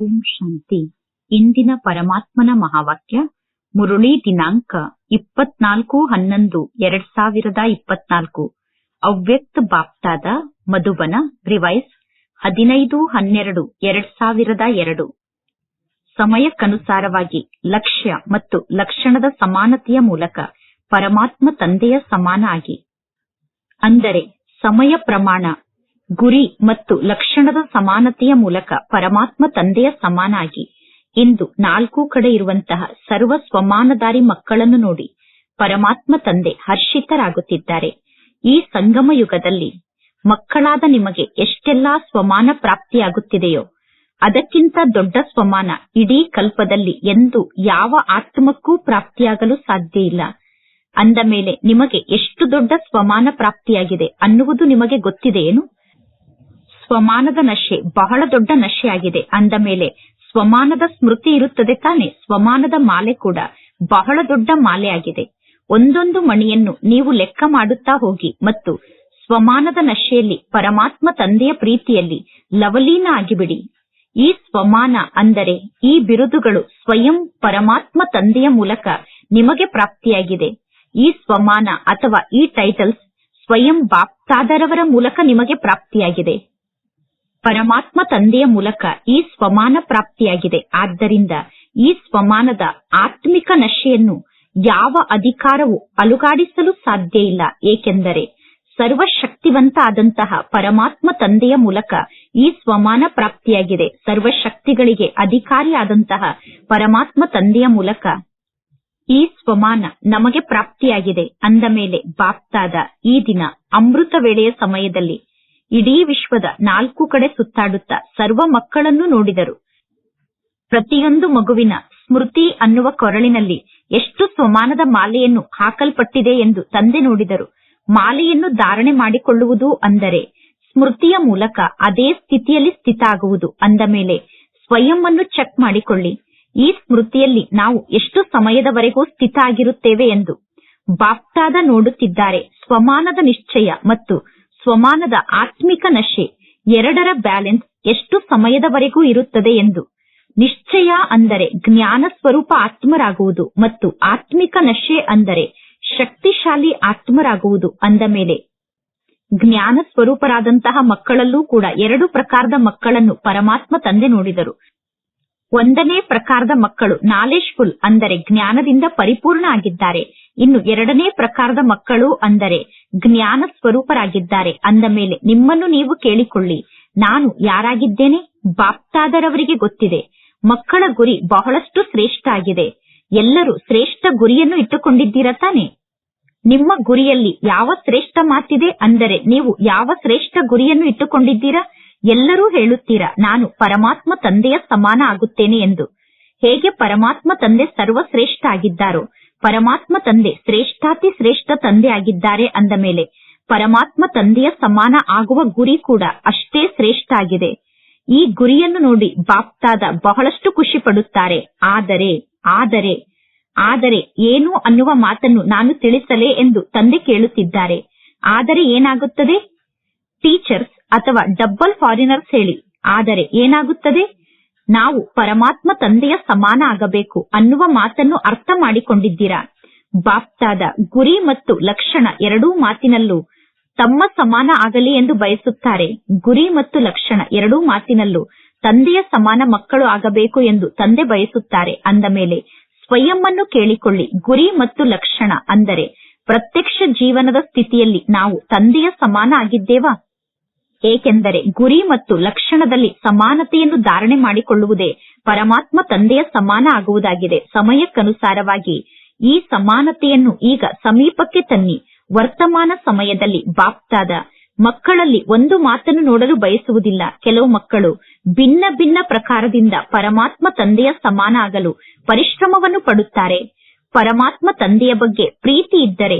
ಓಂ ಶಾಂತಿ. ಇಂದಿನ ಪರಮಾತ್ಮನ ಮಹಾವಾಕ್ಯ, ಮುರುಳಿ ದಿನಾಂಕ ಇಪ್ಪತ್ನಾಲ್ಕು ಹನ್ನೊಂದು, ಎರಡ್ ಸಾವಿರದ ಇಪ್ಪತ್ನಾಲ್ಕು. ಅವ್ಯಕ್ತ ಬಾಪ್ತಾದ ಮಧುಬನ ರಿವೈಸ್, ಹದಿನೈದು ಹನ್ನೆರಡು, ಎರಡ್ ಸಾವಿರದ ಎರಡು. ಸಮಯಕ್ಕನುಸಾರವಾಗಿ ಲಕ್ಷ್ಯ ಮತ್ತು ಲಕ್ಷಣದ ಸಮಾನತೆಯ ಮೂಲಕ ಪರಮಾತ್ಮ ತಂದೆಯ ಸಮಾನ ಆಗಿ. ಅಂದರೆ ಸಮಯ ಪ್ರಮಾಣ ಗುರಿ ಮತ್ತು ಲಕ್ಷಣದ ಸಮಾನತೆಯ ಮೂಲಕ ಪರಮಾತ್ಮ ತಂದೆಯ ಸಮಾನಾಗಿ. ಇಂದು ನಾಲ್ಕು ಕಡೆ ಇರುವಂತಹ ಸರ್ವ ಸ್ವಮಾನದಾರಿ ಮಕ್ಕಳನ್ನು ನೋಡಿ ಪರಮಾತ್ಮ ತಂದೆ ಹರ್ಷಿತರಾಗುತ್ತಿದ್ದಾರೆ. ಈ ಸಂಗಮ ಯುಗದಲ್ಲಿ ಮಕ್ಕಳಾದ ನಿಮಗೆ ಎಷ್ಟೆಲ್ಲಾ ಸ್ವಮಾನ ಪ್ರಾಪ್ತಿಯಾಗುತ್ತಿದೆಯೋ, ಅದಕ್ಕಿಂತ ದೊಡ್ಡ ಸ್ವಮಾನ ಇಡೀ ಕಲ್ಪದಲ್ಲಿ ಎಂದು ಯಾವ ಆತ್ಮಕ್ಕೂ ಪ್ರಾಪ್ತಿಯಾಗಲು ಸಾಧ್ಯ ಇಲ್ಲ. ಅಂದ ಮೇಲೆ ನಿಮಗೆ ಎಷ್ಟು ದೊಡ್ಡ ಸ್ವಮಾನ ಪ್ರಾಪ್ತಿಯಾಗಿದೆ ಅನ್ನುವುದು ನಿಮಗೆ ಗೊತ್ತಿದೆಯೇನು? ಸ್ವಮಾನದ ನಶೆ ಬಹಳ ದೊಡ್ಡ ನಶೆಯಾಗಿದೆ. ಅಂದ ಮೇಲೆ, ಸ್ವಮಾನದ ಸ್ಮೃತಿ ಇರುತ್ತದೆ ತಾನೆ, ಸ್ವಮಾನದ ಮಾಲೆ ಕೂಡ ಬಹಳ ದೊಡ್ಡ ಮಾಲೆ ಆಗಿದೆ ಒಂದೊಂದು ಮಣಿಯನ್ನು ನೀವು ಲೆಕ್ಕ ಮಾಡುತ್ತಾ ಹೋಗಿ ಮತ್ತು ಸ್ವಮಾನದ ನಶೆಯಲ್ಲಿ, ಪರಮಾತ್ಮ ತಂದೆಯ ಪ್ರೀತಿಯಲ್ಲಿ ಲವಲೀನ ಆಗಿಬಿಡಿ. ಈ ಸ್ವಮಾನ ಅಂದರೆ ಈ ಬಿರುದುಗಳು ಸ್ವಯಂ ಪರಮಾತ್ಮ ತಂದೆಯ ಮೂಲಕ ನಿಮಗೆ ಪ್ರಾಪ್ತಿಯಾಗಿದೆ. ಈ ಸ್ವಮಾನ ಅಥವಾ ಈ ಟೈಟಲ್ಸ್ ಸ್ವಯಂ ಬಾಪ್ತಾದರವರ ಮೂಲಕ ನಿಮಗೆ ಪ್ರಾಪ್ತಿಯಾಗಿದೆ. ಪರಮಾತ್ಮ ತಂದೆಯ ಮೂಲಕ ಈ ಸ್ವಮಾನ ಪ್ರಾಪ್ತಿಯಾಗಿದೆ. ಆದ್ದರಿಂದ ಈ ಸ್ವಮಾನದ ಆತ್ಮಿಕ ನಶೆಯನ್ನು ಯಾವ ಅಧಿಕಾರವು ಅಲುಗಾಡಿಸಲು ಸಾಧ್ಯ ಇಲ್ಲ. ಏಕೆಂದರೆ ಸರ್ವಶಕ್ತಿವಂತ ಆದಂತಹ ಪರಮಾತ್ಮ ತಂದೆಯ ಮೂಲಕ ಈ ಸ್ವಮಾನ ಪ್ರಾಪ್ತಿಯಾಗಿದೆ. ಸರ್ವಶಕ್ತಿಗಳಿಗೆ ಅಧಿಕಾರಿಯಾದಂತಹ ಪರಮಾತ್ಮ ತಂದೆಯ ಮೂಲಕ ಈ ಸ್ವಮಾನ ನಮಗೆ ಪ್ರಾಪ್ತಿಯಾಗಿದೆ. ಅಂದ ಮೇಲೆ ಬಾಪ್ತಾದ ಈ ದಿನ ಅಮೃತ ವೇಳೆಯ ಸಮಯದಲ್ಲಿ ಇಡೀ ವಿಶ್ವದ ನಾಲ್ಕು ಕಡೆ ಸುತ್ತಾಡುತ್ತಾ ಸರ್ವ ಮಕ್ಕಳನ್ನು ನೋಡಿದರು. ಪ್ರತಿಯೊಂದು ಮಗುವಿನ ಸ್ಮೃತಿ ಅನ್ನುವ ಕೊರಳಿನಲ್ಲಿ ಎಷ್ಟು ಸ್ವಮಾನದ ಮಾಲೆಯನ್ನು ಹಾಕಲ್ಪಟ್ಟಿದೆ ಎಂದು ತಂದೆ ನೋಡಿದರು. ಮಾಲೆಯನ್ನು ಧಾರಣೆ ಮಾಡಿಕೊಳ್ಳುವುದು ಅಂದರೆ ಸ್ಮೃತಿಯ ಮೂಲಕ ಅದೇ ಸ್ಥಿತಿಯಲ್ಲಿ ಸ್ಥಿತ ಆಗುವುದು ಅಂದ ಮೇಲೆ ಸ್ವಯಂ ಚೆಕ್ ಮಾಡಿಕೊಳ್ಳಿ. ಈ ಸ್ಮೃತಿಯಲ್ಲಿ ನಾವು ಎಷ್ಟು ಸಮಯದವರೆಗೂ ಸ್ಥಿತ ಆಗಿರುತ್ತೇವೆ ಎಂದು. ಬಾಪ್ತಾದ ನೋಡುತ್ತಿದ್ದಾರೆ. ಸ್ವಮಾನದ ನಿಶ್ಚಯ ಮತ್ತು ಸ್ವಮಾನದ ಆತ್ಮಿಕ ನಶೆ ಎರಡರ ಬ್ಯಾಲೆನ್ಸ್ ಎಷ್ಟು ಸಮಯದವರೆಗೂ ಇರುತ್ತದೆ ಎಂದು. ನಿಶ್ಚಯ ಅಂದರೆ ಜ್ಞಾನ ಸ್ವರೂಪ ಆತ್ಮರಾಗುವುದು ಮತ್ತು ಆತ್ಮಿಕ ನಶೆ ಅಂದರೆ ಶಕ್ತಿಶಾಲಿ ಆತ್ಮರಾಗುವುದು ಅಂದ ಮೇಲೆ. ಜ್ಞಾನ ಸ್ವರೂಪರಾದಂತಹ ಮಕ್ಕಳಲ್ಲೂ ಕೂಡ ಎರಡು ಪ್ರಕಾರದ ಮಕ್ಕಳನ್ನು ಪರಮಾತ್ಮ ತಂದೆ ನೋಡಿದರು. ಒಂದನೇ ಪ್ರಕಾರದ ಮಕ್ಕಳು ನಾಲೆಜ್ಫುಲ್ ಅಂದರೆ ಜ್ಞಾನದಿಂದ ಪರಿಪೂರ್ಣ ಆಗಿದ್ದಾರೆ. ಇನ್ನು ಎರಡನೇ ಪ್ರಕಾರದ ಮಕ್ಕಳು ಅಂದರೆ ಜ್ಞಾನ ಸ್ವರೂಪರಾಗಿದ್ದಾರೆ. ಅಂದ ಮೇಲೆ ನಿಮ್ಮನ್ನು ನೀವು ಕೇಳಿಕೊಳ್ಳಿ. ನಾನು ಯಾರಾಗಿದ್ದೇನೆ? ಬಾಪ್ತಾದರವರಿಗೆ ಗೊತ್ತಿದೆ. ಮಕ್ಕಳ ಗುರಿ ಬಹಳಷ್ಟು ಶ್ರೇಷ್ಠ ಆಗಿದೆ. ಎಲ್ಲರೂ ಶ್ರೇಷ್ಠ ಗುರಿಯನ್ನು ಇಟ್ಟುಕೊಂಡಿದ್ದೀರ ತಾನೆ? ನಿಮ್ಮ ಗುರಿಯಲ್ಲಿ ಯಾವ ಶ್ರೇಷ್ಠ ಮಾತಿದೆ? ಅಂದರೆ ನೀವು ಯಾವ ಶ್ರೇಷ್ಠ ಗುರಿಯನ್ನು ಇಟ್ಟುಕೊಂಡಿದ್ದೀರಾ? ಎಲ್ಲರೂ ಹೇಳುತ್ತೀರಾ, ನಾನು ಪರಮಾತ್ಮ ತಂದೆಯ ಸಮಾನ ಆಗುತ್ತೇನೆ ಎಂದು. ಹೇಗೆ ಪರಮಾತ್ಮ ತಂದೆ ಸರ್ವಶ್ರೇಷ್ಠ ಆಗಿದ್ದಾರೋ ಪರಮಾತ್ಮ ತಂದೆ ಶ್ರೇಷ್ಠಾತಿ ಶ್ರೇಷ್ಠ ತಂದೆ ಆಗಿದ್ದಾರೆ ಅಂದ ಮೇಲೆ ಪರಮಾತ್ಮ ತಂದೆಯ ಸಮಾನ ಆಗುವ ಗುರಿ ಕೂಡ ಅಷ್ಟೇ ಶ್ರೇಷ್ಠ ಆಗಿದೆ. ಈ ಗುರಿಯನ್ನು ನೋಡಿ ಬಾಪ್ತಾದ ಬಹಳಷ್ಟು ಖುಷಿ ಪಡುತ್ತಾರೆ. ಆದರೆ ಆದರೆ ಆದರೆ ಏನು ಅನ್ನುವ ಮಾತನ್ನು ನಾನು ತಿಳಿಸಲೇ ಎಂದು ತಂದೆ ಕೇಳುತ್ತಿದ್ದಾರೆ. ಆದರೆ ಏನಾಗುತ್ತದೆ? ಟೀಚರ್ಸ್ ಅಥವಾ ಡಬ್ಬಲ್ ಫಾರಿನರ್ಸ್ ಹೇಳಿ. ಆದರೆ ಏನಾಗುತ್ತದೆ? ನಾವು ಪರಮಾತ್ಮ ತಂದೆಯ ಸಮಾನ ಆಗಬೇಕು ಅನ್ನುವ ಮಾತನ್ನು ಅರ್ಥ ಮಾಡಿಕೊಂಡಿದ್ದೀರಾ? ಬಾಪ್ತಾದ ಗುರಿ ಮತ್ತು ಲಕ್ಷಣ ಎರಡೂ ಮಾತಿನಲ್ಲೂ ತಮ್ಮ ಸಮಾನ ಆಗಲಿ ಎಂದು ಬಯಸುತ್ತಾರೆ. ಗುರಿ ಮತ್ತು ಲಕ್ಷಣ ಎರಡೂ ಮಾತಿನಲ್ಲೂ ತಂದೆಯ ಸಮಾನ ಮಕ್ಕಳು ಆಗಬೇಕು ಎಂದು ತಂದೆ ಬಯಸುತ್ತಾರೆ. ಅಂದ ಮೇಲೆ ಸ್ವಯಂನ್ನು ಕೇಳಿಕೊಳ್ಳಿ. ಗುರಿ ಮತ್ತು ಲಕ್ಷಣ ಅಂದರೆ ಪ್ರತ್ಯಕ್ಷ ಜೀವನದ ಸ್ಥಿತಿಯಲ್ಲಿ ನಾವು ತಂದೆಯ ಸಮಾನ ಆಗಿದ್ದೇವಾ? ಏಕೆಂದರೆ ಗುರಿ ಮತ್ತು ಲಕ್ಷಣದಲ್ಲಿ ಸಮಾನತೆಯನ್ನು ಧಾರಣೆ ಮಾಡಿಕೊಳ್ಳುವುದೇ ಪರಮಾತ್ಮ ತಂದೆಯ ಸಮಾನ ಆಗುವುದಾಗಿದೆ. ಸಮಯಕ್ಕನುಸಾರವಾಗಿ ಈ ಸಮಾನತೆಯನ್ನು ಈಗ ಸಮೀಪಕ್ಕೆ ತನ್ನಿ. ವರ್ತಮಾನ ಸಮಯದಲ್ಲಿ ಬಾಪ್ತಾದ. ಮಕ್ಕಳಲ್ಲಿ ಒಂದು ಮಾತನ್ನು ನೋಡಲು ಬಯಸುವುದಿಲ್ಲ. ಕೆಲವು ಮಕ್ಕಳು ಭಿನ್ನ ಭಿನ್ನ ಪ್ರಕಾರದಿಂದ ಪರಮಾತ್ಮ ತಂದೆಯ ಸಮಾನ ಆಗಲು ಪರಿಶ್ರಮವನ್ನು ಪಡುತ್ತಾರೆ. ಪರಮಾತ್ಮ ತಂದೆಯ ಬಗ್ಗೆ ಪ್ರೀತಿ ಇದ್ದರೆ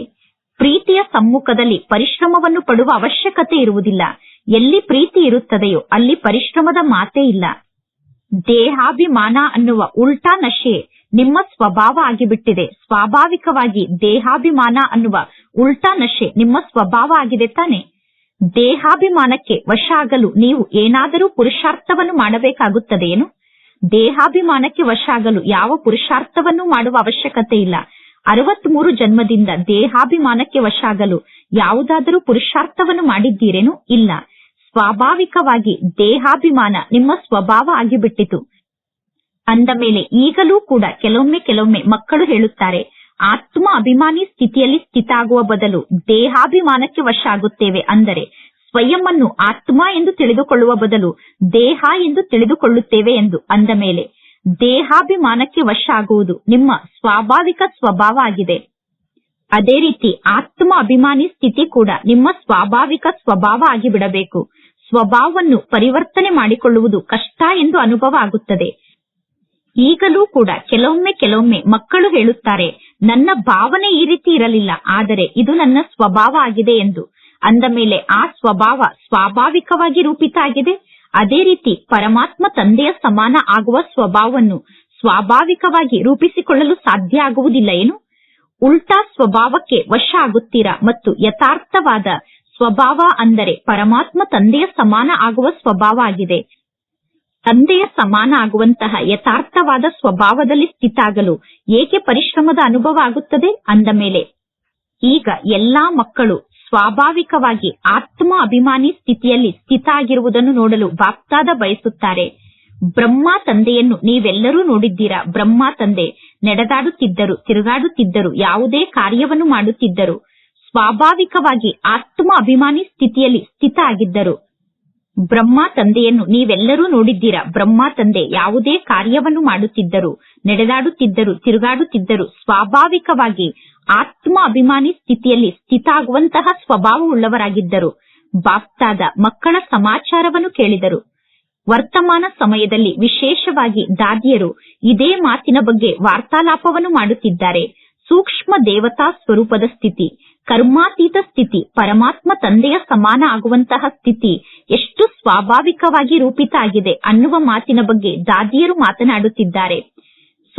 ಪ್ರೀತಿಯ ಸಮ್ಮುಖದಲ್ಲಿ ಪರಿಶ್ರಮವನ್ನು ಪಡುವ ಅವಶ್ಯಕತೆ ಇರುವುದಿಲ್ಲ. ಎಲ್ಲಿ ಪ್ರೀತಿ ಇರುತ್ತದೆಯೋ ಅಲ್ಲಿ ಪರಿಶ್ರಮದ ಮಾತೇ ಇಲ್ಲ. ದೇಹಾಭಿಮಾನ ಅನ್ನುವ ಉಲ್ಟಾ ನಶೆ ನಿಮ್ಮ ಸ್ವಭಾವ ಆಗಿಬಿಟ್ಟಿದೆ. ಸ್ವಾಭಾವಿಕವಾಗಿ ದೇಹಾಭಿಮಾನ ಅನ್ನುವ ಉಲ್ಟಾ ನಶೆ ನಿಮ್ಮ ಸ್ವಭಾವ ಆಗಿದೆ ತಾನೆ. ದೇಹಾಭಿಮಾನಕ್ಕೆ ವಶ ಆಗಲು ನೀವು ಏನಾದರೂ ಪುರುಷಾರ್ಥವನ್ನು ಮಾಡಬೇಕಾಗುತ್ತದೆಯೇನು? ದೇಹಾಭಿಮಾನಕ್ಕೆ ವಶ ಆಗಲು ಯಾವ ಪುರುಷಾರ್ಥವನ್ನು ಮಾಡುವ ಅವಶ್ಯಕತೆ ಇಲ್ಲ. ಅರವತ್ಮೂರು ಜನ್ಮದಿಂದ ದೇಹಾಭಿಮಾನಕ್ಕೆ ವಶಾಗಲು ಯಾವುದಾದರೂ ಪುರುಷಾರ್ಥವನ್ನು ಮಾಡಿದ್ದೀರೇನು ಇಲ್ಲ. ಸ್ವಾಭಾವಿಕವಾಗಿ ದೇಹಾಭಿಮಾನ ನಿಮ್ಮ ಸ್ವಭಾವ ಆಗಿಬಿಟ್ಟಿತು. ಅಂದ ಮೇಲೆ ಈಗಲೂ ಕೂಡ ಕೆಲವೊಮ್ಮೆ ಕೆಲವೊಮ್ಮೆ ಮಕ್ಕಳು ಹೇಳುತ್ತಾರೆ, ಆತ್ಮ ಅಭಿಮಾನಿ ಸ್ಥಿತಿಯಲ್ಲಿ ಸ್ಥಿತ ಆಗುವ ಬದಲು ದೇಹಾಭಿಮಾನಕ್ಕೆ ವಶ ಆಗುತ್ತೇವೆ ಅಂದರೆ ಸ್ವಯಂ ಅನ್ನು ಆತ್ಮ ಎಂದು ತಿಳಿದುಕೊಳ್ಳುವ ಬದಲು ದೇಹ ಎಂದು ತಿಳಿದುಕೊಳ್ಳುತ್ತೇವೆ ಎಂದು ಅಂದ ಮೇಲೆ ದೇಹಾಭಿಮಾನಕ್ಕೆ ವಶ ಆಗುವುದು ನಿಮ್ಮ ಸ್ವಾಭಾವಿಕ ಸ್ವಭಾವ ಆಗಿದೆ. ಅದೇ ರೀತಿ ಆತ್ಮ ಅಭಿಮಾನಿ ಸ್ಥಿತಿ ಕೂಡ ನಿಮ್ಮ ಸ್ವಾಭಾವಿಕ ಸ್ವಭಾವ ಆಗಿಬಿಡಬೇಕು. ಸ್ವಭಾವವನ್ನು ಪರಿವರ್ತನೆ ಮಾಡಿಕೊಳ್ಳುವುದು ಕಷ್ಟ ಎಂದು ಅನುಭವ ಆಗುತ್ತದೆ. ಈಗಲೂ ಕೂಡ ಕೆಲವೊಮ್ಮೆ ಕೆಲವೊಮ್ಮೆ ಮಕ್ಕಳು ಹೇಳುತ್ತಾರೆ, ನನ್ನ ಭಾವನೆ ಈ ರೀತಿ ಇರಲಿಲ್ಲ, ಆದರೆ ಇದು ನನ್ನ ಸ್ವಭಾವ ಆಗಿದೆ ಎಂದು. ಅಂದ ಮೇಲೆ ಆ ಸ್ವಭಾವ ಸ್ವಾಭಾವಿಕವಾಗಿ ರೂಪಿತ ಆಗಿದೆ? ಅದೇ ರೀತಿ ಪರಮಾತ್ಮ ತಂದೆಯ ಸಮಾನ ಆಗುವ ಸ್ವಭಾವವನ್ನು ಸ್ವಾಭಾವಿಕವಾಗಿ ರೂಪಿಸಿಕೊಳ್ಳಲು ಸಾಧ್ಯ ಆಗುವುದಿಲ್ಲ ಏನು? ಉಲ್ಟಾ ಸ್ವಭಾವಕ್ಕೆ ವಶ ಆಗುತ್ತೀರಾ ಮತ್ತು ಯಥಾರ್ಥವಾದ ಸ್ವಭಾವ ಅಂದರೆ ಪರಮಾತ್ಮ ತಂದೆಯ ಸಮಾನ ಆಗುವ ಸ್ವಭಾವ ಆಗಿದೆ. ತಂದೆಯ ಸಮಾನ ಆಗುವಂತಹ ಯಥಾರ್ಥವಾದ ಸ್ವಭಾವದಲ್ಲಿ ಸ್ಥಿತಾಗಲು ಏಕೆ ಪರಿಶ್ರಮದ ಅನುಭವ ಆಗುತ್ತದೆ? ಅಂದ ಮೇಲೆ, ಈಗ ಎಲ್ಲಾ ಮಕ್ಕಳು ಸ್ವಾಭಾವಿಕವಾಗಿ ಆತ್ಮ ಅಭಿಮಾನಿ ಸ್ಥಿತಿಯಲ್ಲಿ ಸ್ಥಿತ ಆಗಿರುವುದನ್ನು ನೋಡಲು ಬಾಪ್ತಾದ ಬಯಸುತ್ತಾರೆ. ಬ್ರಹ್ಮ ತಂದೆಯನ್ನು ನೀವೆಲ್ಲರೂ ನೋಡಿದ್ದೀರಾ? ಬ್ರಹ್ಮ ತಂದೆ ನಡೆದಾಡುತ್ತಿದ್ದರು, ತಿರುಗಾಡುತ್ತಿದ್ದರು, ಯಾವುದೇ ಕಾರ್ಯವನ್ನು ಮಾಡುತ್ತಿದ್ದರು. ಸ್ವಾಭಾವಿಕವಾಗಿ ಆತ್ಮ ಅಭಿಮಾನಿ ಸ್ಥಿತಿಯಲ್ಲಿ ಸ್ಥಿತ ಆಗಿದ್ದರು. ಬ್ರಹ್ಮ ತಂದೆಯನ್ನು ನೀವೆಲ್ಲರೂ ನೋಡಿದ್ದೀರಾ? ಬ್ರಹ್ಮ ತಂದೆ ಯಾವುದೇ ಕಾರ್ಯವನ್ನು ಮಾಡುತ್ತಿದ್ದರು, ನಡೆದಾಡುತ್ತಿದ್ದರು, ತಿರುಗಾಡುತ್ತಿದ್ದರು. ಸ್ವಾಭಾವಿಕವಾಗಿ ಆತ್ಮ ಅಭಿಮಾನಿ ಸ್ಥಿತಿಯಲ್ಲಿ ಸ್ಥಿತ ಆಗುವಂತಹ ಸ್ವಭಾವವುಳ್ಳವರಾಗಿದ್ದರು. ಬಾಪ್ತಾದ ಮಕ್ಕಳ ಸಮಾಚಾರವನ್ನು ಕೇಳಿದರು. ವರ್ತಮಾನ ಸಮಯದಲ್ಲಿ ವಿಶೇಷವಾಗಿ ದಾದಿಯರು ಇದೇ ಮಾತಿನ ಬಗ್ಗೆ ವಾರ್ತಾಲಾಪವನ್ನು ಮಾಡುತ್ತಿದ್ದಾರೆ. ಸೂಕ್ಷ್ಮ ದೇವತಾ ಸ್ವರೂಪದ ಸ್ಥಿತಿ, ಕರ್ಮಾತೀತ ಸ್ಥಿತಿ, ಪರಮಾತ್ಮ ತಂದೆಯ ಸಮಾನ ಆಗುವಂತಹ ಸ್ಥಿತಿ ಎಷ್ಟು ಸ್ವಾಭಾವಿಕವಾಗಿ ರೂಪಿತ ಆಗಿದೆ ಅನ್ನುವ ಮಾತಿನ ಬಗ್ಗೆ ದಾದಿಯರು ಮಾತನಾಡುತ್ತಿದ್ದಾರೆ.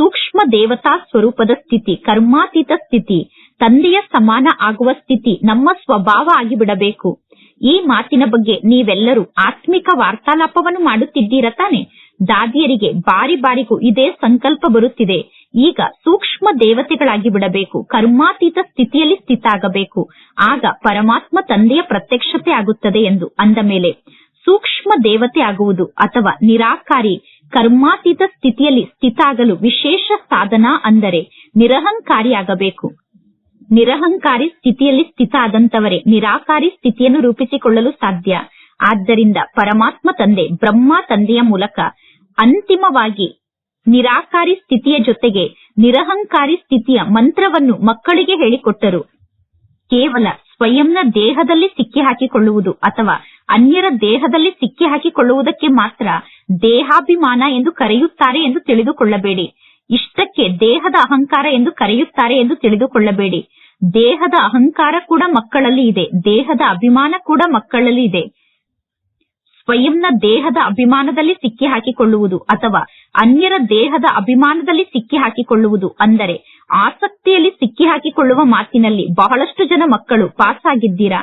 ಸೂಕ್ಷ್ಮ ದೇವತಾ ಸ್ವರೂಪದ ಸ್ಥಿತಿ, ಕರ್ಮಾತೀತ ಸ್ಥಿತಿ, ತಂದೆಯ ಸಮಾನ ಆಗುವ ಸ್ಥಿತಿ ನಮ್ಮ ಸ್ವಭಾವ ಆಗಿಬಿಡಬೇಕು. ಈ ಮಾತಿನ ಬಗ್ಗೆ ನೀವೆಲ್ಲರೂ ಆತ್ಮಿಕ ವಾರ್ತಾಲಾಪವನ್ನು ಮಾಡುತ್ತಿದ್ದೀರ ತಾನೆ? ದಾದಿಯರಿಗೆ ಬಾರಿ ಬಾರಿಗೂ ಇದೇ ಸಂಕಲ್ಪ ಬರುತ್ತಿದೆ. ಈಗ ಸೂಕ್ಷ್ಮ ದೇವತೆಗಳಾಗಿ ಬಿಡಬೇಕು, ಕರ್ಮಾತೀತ ಸ್ಥಿತಿಯಲ್ಲಿ ಸ್ಥಿತ ಆಗಬೇಕು ಆಗ ಪರಮಾತ್ಮ ತಂದೆಯ ಪ್ರತ್ಯಕ್ಷತೆ ಆಗುತ್ತದೆ ಎಂದು ಅಂದ ಮೇಲೆ, ಸೂಕ್ಷ್ಮ ದೇವತೆ ಆಗುವುದು ಅಥವಾ ನಿರಾಕಾರಿ ಕರ್ಮಾತೀತ ಸ್ಥಿತಿಯಲ್ಲಿ ಸ್ಥಿತಾಗಲು ವಿಶೇಷ ಸಾಧನ ಅಂದರೆ ನಿರಹಂಕಾರಿಯಾಗಬೇಕು. ನಿರಹಂಕಾರಿ ಸ್ಥಿತಿಯಲ್ಲಿ ಸ್ಥಿತ ಆದಂತವರೇ ನಿರಾಕಾರಿ ಸ್ಥಿತಿಯನ್ನು ರೂಪಿಸಿಕೊಳ್ಳಲು ಸಾಧ್ಯ. ಆದ್ದರಿಂದ ಪರಮಾತ್ಮ ತಂದೆ, ಬ್ರಹ್ಮ ತಂದೆಯ ಮೂಲಕ ಅಂತಿಮವಾಗಿ ನಿರಾಕಾರಿ ಸ್ಥಿತಿಯ ಜೊತೆಗೆ ನಿರಹಂಕಾರಿ ಸ್ಥಿತಿಯ ಮಂತ್ರವನ್ನು ಮಕ್ಕಳಿಗೆ ಹೇಳಿಕೊಟ್ಟರು. ಕೇವಲ ಸ್ವಯಂನ ದೇಹದಲ್ಲಿ ಸಿಕ್ಕಿ ಹಾಕಿಕೊಳ್ಳುವುದು ಅಥವಾ ಅನ್ಯರ ದೇಹದಲ್ಲಿ ಸಿಕ್ಕಿ ಹಾಕಿಕೊಳ್ಳುವುದಕ್ಕೆ ಮಾತ್ರ ದೇಹಾಭಿಮಾನ ಎಂದು ಕರೆಯುತ್ತಾರೆ ಎಂದು ತಿಳಿದುಕೊಳ್ಳಬೇಡಿ. ಇಷ್ಟಕ್ಕೆ ದೇಹದ ಅಹಂಕಾರ ಎಂದು ಕರೆಯುತ್ತಾರೆ ಎಂದು ತಿಳಿದುಕೊಳ್ಳಬೇಡಿ. ದೇಹದ ಅಹಂಕಾರ ಕೂಡ ಮಕ್ಕಳಲ್ಲಿ ಇದೆ. ದೇಹದ ಅಭಿಮಾನ ಕೂಡ ಮಕ್ಕಳಲ್ಲಿ ಇದೆ. ಸ್ವಯಂನ ದೇಹದ ಅಭಿಮಾನದಲ್ಲಿ ಸಿಕ್ಕಿ ಹಾಕಿಕೊಳ್ಳುವುದು ಅಥವಾ ಅನ್ಯರ ದೇಹದ ಅಭಿಮಾನದಲ್ಲಿ ಸಿಕ್ಕಿ ಹಾಕಿಕೊಳ್ಳುವುದು ಅಂದರೆ ಆಸಕ್ತಿಯಲ್ಲಿ ಸಿಕ್ಕಿ ಹಾಕಿಕೊಳ್ಳುವ ಮಾತಿನಲ್ಲಿ ಬಹಳಷ್ಟು ಜನ ಮಕ್ಕಳು ಪಾಸ್ ಆಗಿದ್ದೀರಾ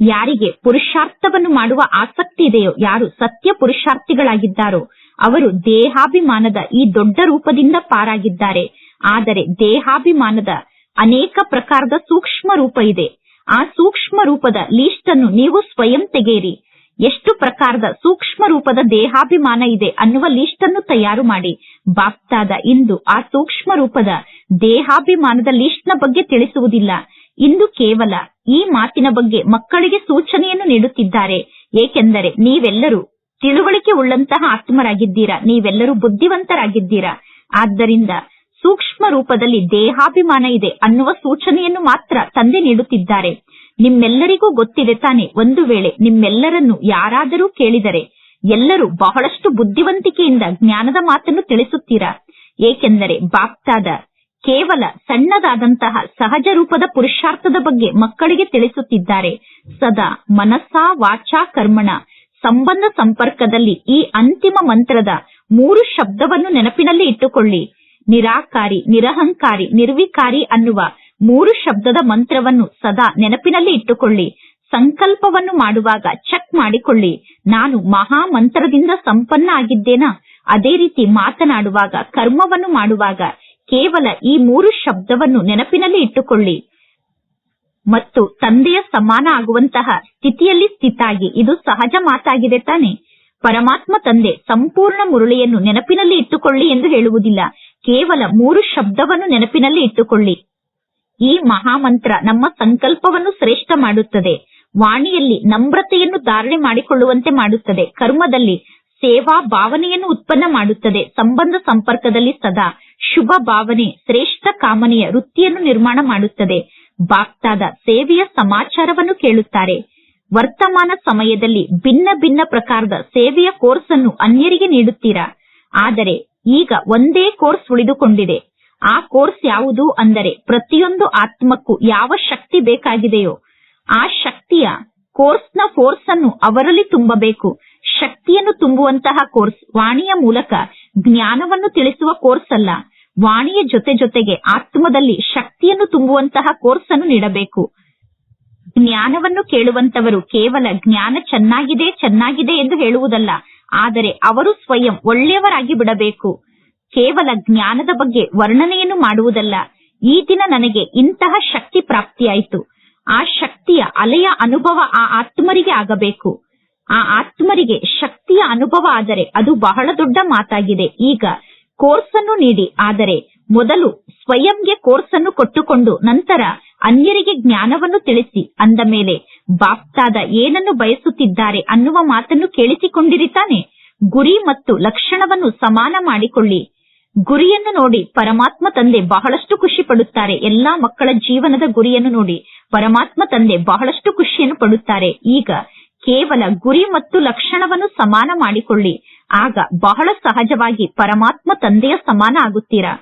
ಯಾರಿಗೆ ಪುರುಷಾರ್ಥವನ್ನು ಮಾಡುವ ಆಸಕ್ತಿ ಇದೆಯೋ, ಯಾರು ಸತ್ಯ ಪುರುಷಾರ್ಥಿಗಳಾಗಿದ್ದಾರೋ, ಅವರು ದೇಹಾಭಿಮಾನದ ಈ ದೊಡ್ಡ ರೂಪದಿಂದ ಪಾರಾಗಿದ್ದಾರೆ. ಆದರೆ ದೇಹಾಭಿಮಾನದ ಅನೇಕ ಪ್ರಕಾರದ ಸೂಕ್ಷ್ಮ ರೂಪ ಇದೆ. ಆ ಸೂಕ್ಷ್ಮ ರೂಪದ ಲೀಸ್ಟ್ ಅನ್ನು ನೀವು ಸ್ವಯಂ ತೆಗೆಯಿರಿ. ಎಷ್ಟು ಪ್ರಕಾರದ ಸೂಕ್ಷ್ಮ ರೂಪದ ದೇಹಾಭಿಮಾನ ಇದೆ ಅನ್ನುವ ಲಿಸ್ಟ್ ಅನ್ನು ತಯಾರು ಮಾಡಿ. ಬಾಪ್ತಾದ, ಇಂದು ಆ ಸೂಕ್ಷ್ಮ ರೂಪದ ದೇಹಾಭಿಮಾನದ ಲಿಸ್ಟ್ನ ಬಗ್ಗೆ ತಿಳಿಸುವುದಿಲ್ಲ. ಇಂದು ಕೇವಲ ಈ ಮಾತಿನ ಬಗ್ಗೆ ಮಕ್ಕಳಿಗೆ ಸೂಚನೆಯನ್ನು ನೀಡುತ್ತಿದ್ದಾರೆ. ಏಕೆಂದರೆ ನೀವೆಲ್ಲರೂ ತಿಳುವಳಿಕೆ ಉಳ್ಳಂತಹ ಆತ್ಮರಾಗಿದ್ದೀರಾ? ನೀವೆಲ್ಲರೂ ಬುದ್ಧಿವಂತರಾಗಿದ್ದೀರಾ? ಆದ್ದರಿಂದ ಸೂಕ್ಷ್ಮ ರೂಪದಲ್ಲಿ ದೇಹಾಭಿಮಾನ ಇದೆ ಅನ್ನುವ ಸೂಚನೆಯನ್ನು ಮಾತ್ರ ತಂದೆ ನೀಡುತ್ತಿದ್ದಾರೆ. ನಿಮ್ಮೆಲ್ಲರಿಗೂ ಗೊತ್ತಿದೆ ತಾನೆ ಒಂದು ವೇಳೆ ನಿಮ್ಮೆಲ್ಲರನ್ನು ಯಾರಾದರೂ ಕೇಳಿದರೆ ಎಲ್ಲರೂ ಬಹಳಷ್ಟು ಬುದ್ಧಿವಂತಿಕೆಯಿಂದ ಜ್ಞಾನದ ಮಾತನ್ನು ತಿಳಿಸುತ್ತೀರಾ? ಏಕೆಂದರೆ ಬಾಪ್ತಾದ ಕೇವಲ ಸಣ್ಣದಾದಂತಹ ಸಹಜ ರೂಪದ ಪುರುಷಾರ್ಥದ ಬಗ್ಗೆ ಮಕ್ಕಳಿಗೆ ತಿಳಿಸುತ್ತಿದ್ದಾರೆ. ಸದಾ ಮನಸ್ಸಾ ವಾಚಾ ಕರ್ಮಣ. ಸಂಬಂಧ ಸಂಪರ್ಕದಲ್ಲಿ ಈ ಅಂತಿಮ ಮಂತ್ರದ ಮೂರು ಶಬ್ದವನ್ನು ನೆನಪಿನಲ್ಲಿ ಇಟ್ಟುಕೊಳ್ಳಿ. ನಿರಾಕಾರಿ, ನಿರಹಂಕಾರಿ, ನಿರ್ವಿಕಾರಿ ಅನ್ನುವ ಮೂರು ಶಬ್ದದ ಮಂತ್ರವನ್ನು ಸದಾ ನೆನಪಿನಲ್ಲಿ ಇಟ್ಟುಕೊಳ್ಳಿ. ಸಂಕಲ್ಪವನ್ನು ಮಾಡುವಾಗ ಚೆಕ್ ಮಾಡಿಕೊಳ್ಳಿ. ನಾನು ಮಹಾ ಮಂತ್ರದಿಂದ ಸಂಪನ್ನ ಆಗಿದ್ದೇನಾ? ಅದೇ ರೀತಿ ಮಾತನಾಡುವಾಗ, ಕರ್ಮವನ್ನು ಮಾಡುವಾಗ ಕೇವಲ ಈ ಮೂರು ಶಬ್ದವನ್ನು ನೆನಪಿನಲ್ಲಿ ಇಟ್ಟುಕೊಳ್ಳಿ. ಮತ್ತು ತಂದೆಯ ಸಮಾನ ಆಗುವಂತಹ ಸ್ಥಿತಿಯಲ್ಲಿ ಸ್ಥಿತಾಗಿ, ಇದು ಸಹಜ ಮಾತಾಗಿದೆ ತಾನೆ? ಪರಮಾತ್ಮ ತಂದೆ ಸಂಪೂರ್ಣ ಮುರುಳಿಯನ್ನು ನೆನಪಿನಲ್ಲಿ ಇಟ್ಟುಕೊಳ್ಳಿ ಎಂದು ಹೇಳುವುದಿಲ್ಲ. ಕೇವಲ ಮೂರು ಶಬ್ದವನ್ನು ನೆನಪಿನಲ್ಲಿ ಇಟ್ಟುಕೊಳ್ಳಿ. ಈ ಮಹಾಮಂತ್ರ ನಮ್ಮ ಸಂಕಲ್ಪವನ್ನು ಶ್ರೇಷ್ಠ ಮಾಡುತ್ತದೆ. ವಾಣಿಯಲ್ಲಿ ನಮ್ರತೆಯನ್ನು ಧಾರಣೆ ಮಾಡಿಕೊಳ್ಳುವಂತೆ ಮಾಡುತ್ತದೆ. ಕರ್ಮದಲ್ಲಿ ಸೇವಾ ಭಾವನೆಯನ್ನು ಉತ್ಪನ್ನ ಮಾಡುತ್ತದೆ. ಸಂಬಂಧ ಸಂಪರ್ಕದಲ್ಲಿ ಸದಾ ಶುಭ ಭಾವನೆ, ಶ್ರೇಷ್ಠ ಕಾಮನೆಯ ವೃತ್ತಿಯನ್ನು ನಿರ್ಮಾಣ ಮಾಡುತ್ತದೆ. ಭಕ್ತಾದ ಸೇವೆಯ ಸಮಾಚಾರವನ್ನು ಕೇಳುತ್ತಾರೆ. ವರ್ತಮಾನ ಸಮಯದಲ್ಲಿ ಭಿನ್ನ ಭಿನ್ನ ಪ್ರಕಾರದ ಸೇವೆಯ ಕೋರ್ಸ್ ಅನ್ನು ಅನ್ಯರಿಗೆ ನೀಡುತ್ತೀರಾ? ಆದರೆ ಈಗ ಒಂದೇ ಕೋರ್ಸ್ ಉಳಿದುಕೊಂಡಿದೆ. ಆ ಕೋರ್ಸ್ ಯಾವುದು ಅಂದರೆ ಪ್ರತಿಯೊಂದು ಆತ್ಮಕ್ಕೂ ಯಾವ ಶಕ್ತಿ ಬೇಕಾಗಿದೆಯೋ ಆ ಶಕ್ತಿಯ ಕೋರ್ಸ್ನ ಫೋರ್ಸ್ ಅನ್ನು ಅವರಲ್ಲಿ ತುಂಬಬೇಕು. ಶಕ್ತಿಯನ್ನು ತುಂಬುವಂತಹ ಕೋರ್ಸ್ ವಾಣಿಯ ಮೂಲಕ ಜ್ಞಾನವನ್ನು ತಿಳಿಸುವ ಕೋರ್ಸ್ ಅಲ್ಲ. ವಾಣಿಯ ಜೊತೆ ಜೊತೆಗೆ ಆತ್ಮದಲ್ಲಿ ಶಕ್ತಿಯನ್ನು ತುಂಬುವಂತಹ ಕೋರ್ಸ್ ಅನ್ನು ನೀಡಬೇಕು. ಜ್ಞಾನವನ್ನು ಕೇಳುವಂತವರು ಕೇವಲ ಜ್ಞಾನ ಚೆನ್ನಾಗಿದೆ ಚೆನ್ನಾಗಿದೆ ಎಂದು ಹೇಳುವುದಲ್ಲ. ಆದರೆ ಅವರು ಸ್ವಯಂ ಒಳ್ಳೆಯವರಾಗಿ ಬಿಡಬೇಕು. ಕೇವಲ ಜ್ಞಾನದ ಬಗ್ಗೆ ವರ್ಣನೆಯನ್ನು ಮಾಡುವುದಲ್ಲ. ಈ ದಿನ ನನಗೆ ಇಂತಹ ಶಕ್ತಿ ಪ್ರಾಪ್ತಿಯಾಯಿತು. ಆ ಶಕ್ತಿಯ ಅಲೆಯ ಅನುಭವ ಆ ಆತ್ಮರಿಗೆ ಆಗಬೇಕು. ಆ ಆತ್ಮರಿಗೆ ಶಕ್ತಿಯ ಅನುಭವ ಆದರೆ ಅದು ಬಹಳ ದೊಡ್ಡ ಮಾತಾಗಿದೆ. ಈಗ ಕೋರ್ಸ್ ಅನ್ನು ನೀಡಿ. ಆದರೆ ಮೊದಲು ಸ್ವಯಂಗೆ ಕೋರ್ಸ್ ಅನ್ನು ಕೊಟ್ಟುಕೊಂಡು ನಂತರ ಅನ್ಯರಿಗೆ ಜ್ಞಾನವನ್ನು ತಿಳಿಸಿ. ಅಂದ ಮೇಲೆ, ಬಾಪ್ತಾದ ಏನನ್ನು ಬಯಸುತ್ತಿದ್ದಾರೆ ಅನ್ನುವ ಮಾತನ್ನು ಕೇಳಿಸಿಕೊಂಡಿರಿತಾನೆ ಗುರಿ ಮತ್ತು ಲಕ್ಷಣವನ್ನು ಸಮಾನ ಮಾಡಿಕೊಳ್ಳಿ. ಗುರಿಯನ್ನು ನೋಡಿ ಪರಮಾತ್ಮ ತಂದೆ ಬಹಳಷ್ಟು ಖುಷಿ ಪಡುತ್ತಾರೆ. ಎಲ್ಲಾ ಮಕ್ಕಳ ಜೀವನದ ಗುರಿಯನ್ನು ನೋಡಿ ಪರಮಾತ್ಮ ತಂದೆ ಬಹಳಷ್ಟು ಖುಷಿಯನ್ನು ಪಡುತ್ತಾರೆ. ಈಗ ಕೇವಲ ಗುರಿ ಮತ್ತು ಲಕ್ಷಣವನ್ನು ಸಮಾನ ಮಾಡಿಕೊಳ್ಳಿ. ಆಗ ಬಹಳ ಸಹಜವಾಗಿ ಪರಮಾತ್ಮ ತಂದೆಯ ಸಮಾನ ಆಗುತ್ತೀರಾ?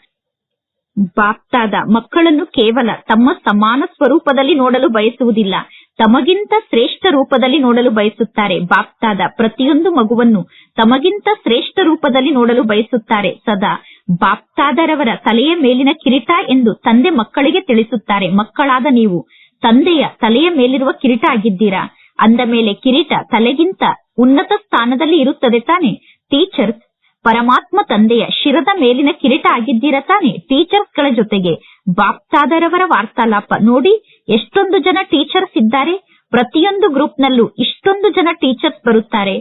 ಬಾಪ್ತಾದ ಮಕ್ಕಳನ್ನು ಕೇವಲ ತಮ್ಮ ಸಮಾನ ಸ್ವರೂಪದಲ್ಲಿ ನೋಡಲು ಬಯಸುವುದಿಲ್ಲ. ತಮಗಿಂತ ಶ್ರೇಷ್ಠ ರೂಪದಲ್ಲಿ ನೋಡಲು ಬಯಸುತ್ತಾರೆ. ಬಾಪ್ತಾದ ಪ್ರತಿಯೊಂದು ಮಗುವನ್ನು ತಮಗಿಂತ ಶ್ರೇಷ್ಠ ರೂಪದಲ್ಲಿ ನೋಡಲು ಬಯಸುತ್ತಾರೆ. ಸದಾ ಬಾಪ್ತಾದರವರ ತಲೆಯ ಮೇಲಿನ ಕಿರೀಟ ಎಂದು ತಂದೆ ಮಕ್ಕಳಿಗೆ ತಿಳಿಸುತ್ತಾರೆ. ಮಕ್ಕಳಾದ ನೀವು ತಂದೆಯ ತಲೆಯ ಮೇಲಿರುವ ಕಿರೀಟ ಆಗಿದ್ದೀರಾ? ಅಂದ ಮೇಲೆ ಕಿರೀಟ ತಲೆಗಿಂತ ಉನ್ನತ ಸ್ಥಾನದಲ್ಲಿ ಇರುತ್ತದೆ ತಾನೆ? ಟೀಚರ್ಸ್ ಪರಮಾತ್ಮ ತಂದೆಯ ಶಿರದ ಮೇಲಿನ ಕಿರೀಟ ಆಗಿದ್ದೀರಾ ತಾನೆ? ಟೀಚರ್ಸ್ಗಳ ಜೊತೆಗೆ ಬಾಪ್ತಾದರವರ ವಾರ್ತಾಲಾಪ ನೋಡಿ ಎಷ್ಟೊಂದು ಜನ ಟೀಚರ್ಸ್ ಇದ್ದಾರೆ, ಪ್ರತಿಯೊಂದು ಗ್ರೂಪ್ ನಲ್ಲೂ ಇಷ್ಟೊಂದು ಜನ ಟೀಚರ್ಸ್ ಬರುತ್ತಾರೆ.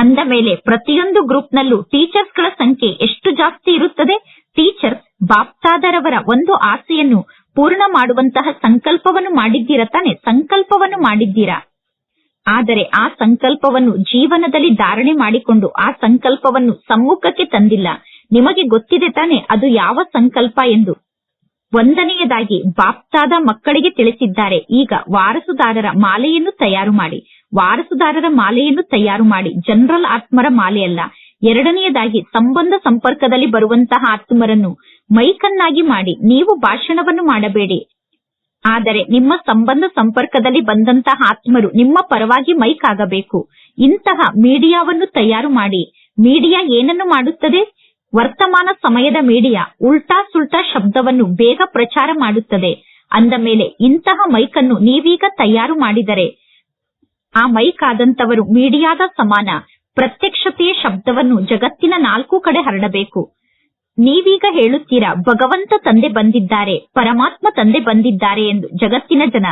ಅಂದ ಮೇಲೆ ಪ್ರತಿಯೊಂದು ಗ್ರೂಪ್ ನಲ್ಲೂ ಟೀಚರ್ಸ್ಗಳ ಸಂಖ್ಯೆ ಎಷ್ಟು ಜಾಸ್ತಿ ಇರುತ್ತದೆ? ಟೀಚರ್ಸ್ ಬಾಪ್ತಾದರವರ ಒಂದು ಆಸೆಯನ್ನು ಪೂರ್ಣ ಮಾಡುವಂತಹ ಸಂಕಲ್ಪವನ್ನು ಮಾಡಿದ್ದೀರಾ ತಾನೆ? ಸಂಕಲ್ಪವನ್ನು ಮಾಡಿದ್ದೀರಾ? ಆದರೆ ಆ ಸಂಕಲ್ಪವನ್ನು ಜೀವನದಲ್ಲಿ ಧಾರಣೆ ಮಾಡಿಕೊಂಡು ಆ ಸಂಕಲ್ಪವನ್ನು ಸಮ್ಮುಖಕ್ಕೆ ತಂದಿಲ್ಲ. ನಿಮಗೆ ಗೊತ್ತಿದೆ ತಾನೆ ಅದು ಯಾವ ಸಂಕಲ್ಪ ಎಂದು? ಒಂದನೆಯದಾಗಿ ಬಾಪ್ತಾದ ಮಕ್ಕಳಿಗೆ ತಿಳಿಸಿದ್ದಾರೆ. ಈಗ ವಾರಸುದಾರರ ಮಾಲೆಯನ್ನು ತಯಾರು ಮಾಡಿ. ವಾರಸುದಾರರ ಮಾಲೆಯನ್ನು ತಯಾರು ಮಾಡಿ. ಜನರಲ್ ಆತ್ಮರ ಮಾಲೆಯಲ್ಲ. ಎರಡನೆಯದಾಗಿ ಸಂಬಂಧ ಸಂಪರ್ಕದಲ್ಲಿ ಬರುವಂತಹ ಆತ್ಮರನ್ನು ಮೈಕನ್ನಾಗಿ ಮಾಡಿ. ನೀವು ಭಾಷಣವನ್ನು ಮಾಡಬೇಡಿ. ಆದರೆ ನಿಮ್ಮ ಸಂಬಂಧ ಸಂಪರ್ಕದಲ್ಲಿ ಬಂದಂತಹ ಆತ್ಮರು ನಿಮ್ಮ ಪರವಾಗಿ ಮೈಕ್ ಆಗಬೇಕು ಇಂತಹ ಮೀಡಿಯಾವನ್ನು ತಯಾರು ಮಾಡಿ. ಮೀಡಿಯಾ ಏನನ್ನು ಮಾಡುತ್ತದೆ? ವರ್ತಮಾನ ಸಮಯದ ಮೀಡಿಯಾ ಉಲ್ಟಾ ಸುಲ್ಟಾ ಶಬ್ದವನ್ನು ಬೇಗ ಪ್ರಚಾರ ಮಾಡುತ್ತದೆ. ಅಂದ ಮೇಲೆ ಇಂತಹ ಮೈಕನ್ನು ನೀವೀಗ ತಯಾರು ಮಾಡಿದರೆ ಆ ಮೈಕ್ ಆದಂತವರು ಮೀಡಿಯಾದ ಸಮಾನ ಪ್ರತ್ಯಕ್ಷತೆಯ ಶಬ್ದವನ್ನು ಜಗತ್ತಿನ ನಾಲ್ಕು ಕಡೆ ಹರಡಬೇಕು. ನೀವೀಗ ಹೇಳುತ್ತೀರಾ, ಭಗವಂತ ತಂದೆ ಬಂದಿದ್ದಾರೆ, ಪರಮಾತ್ಮ ತಂದೆ ಬಂದಿದ್ದಾರೆ ಎಂದು ಜಗತ್ತಿನ ಜನ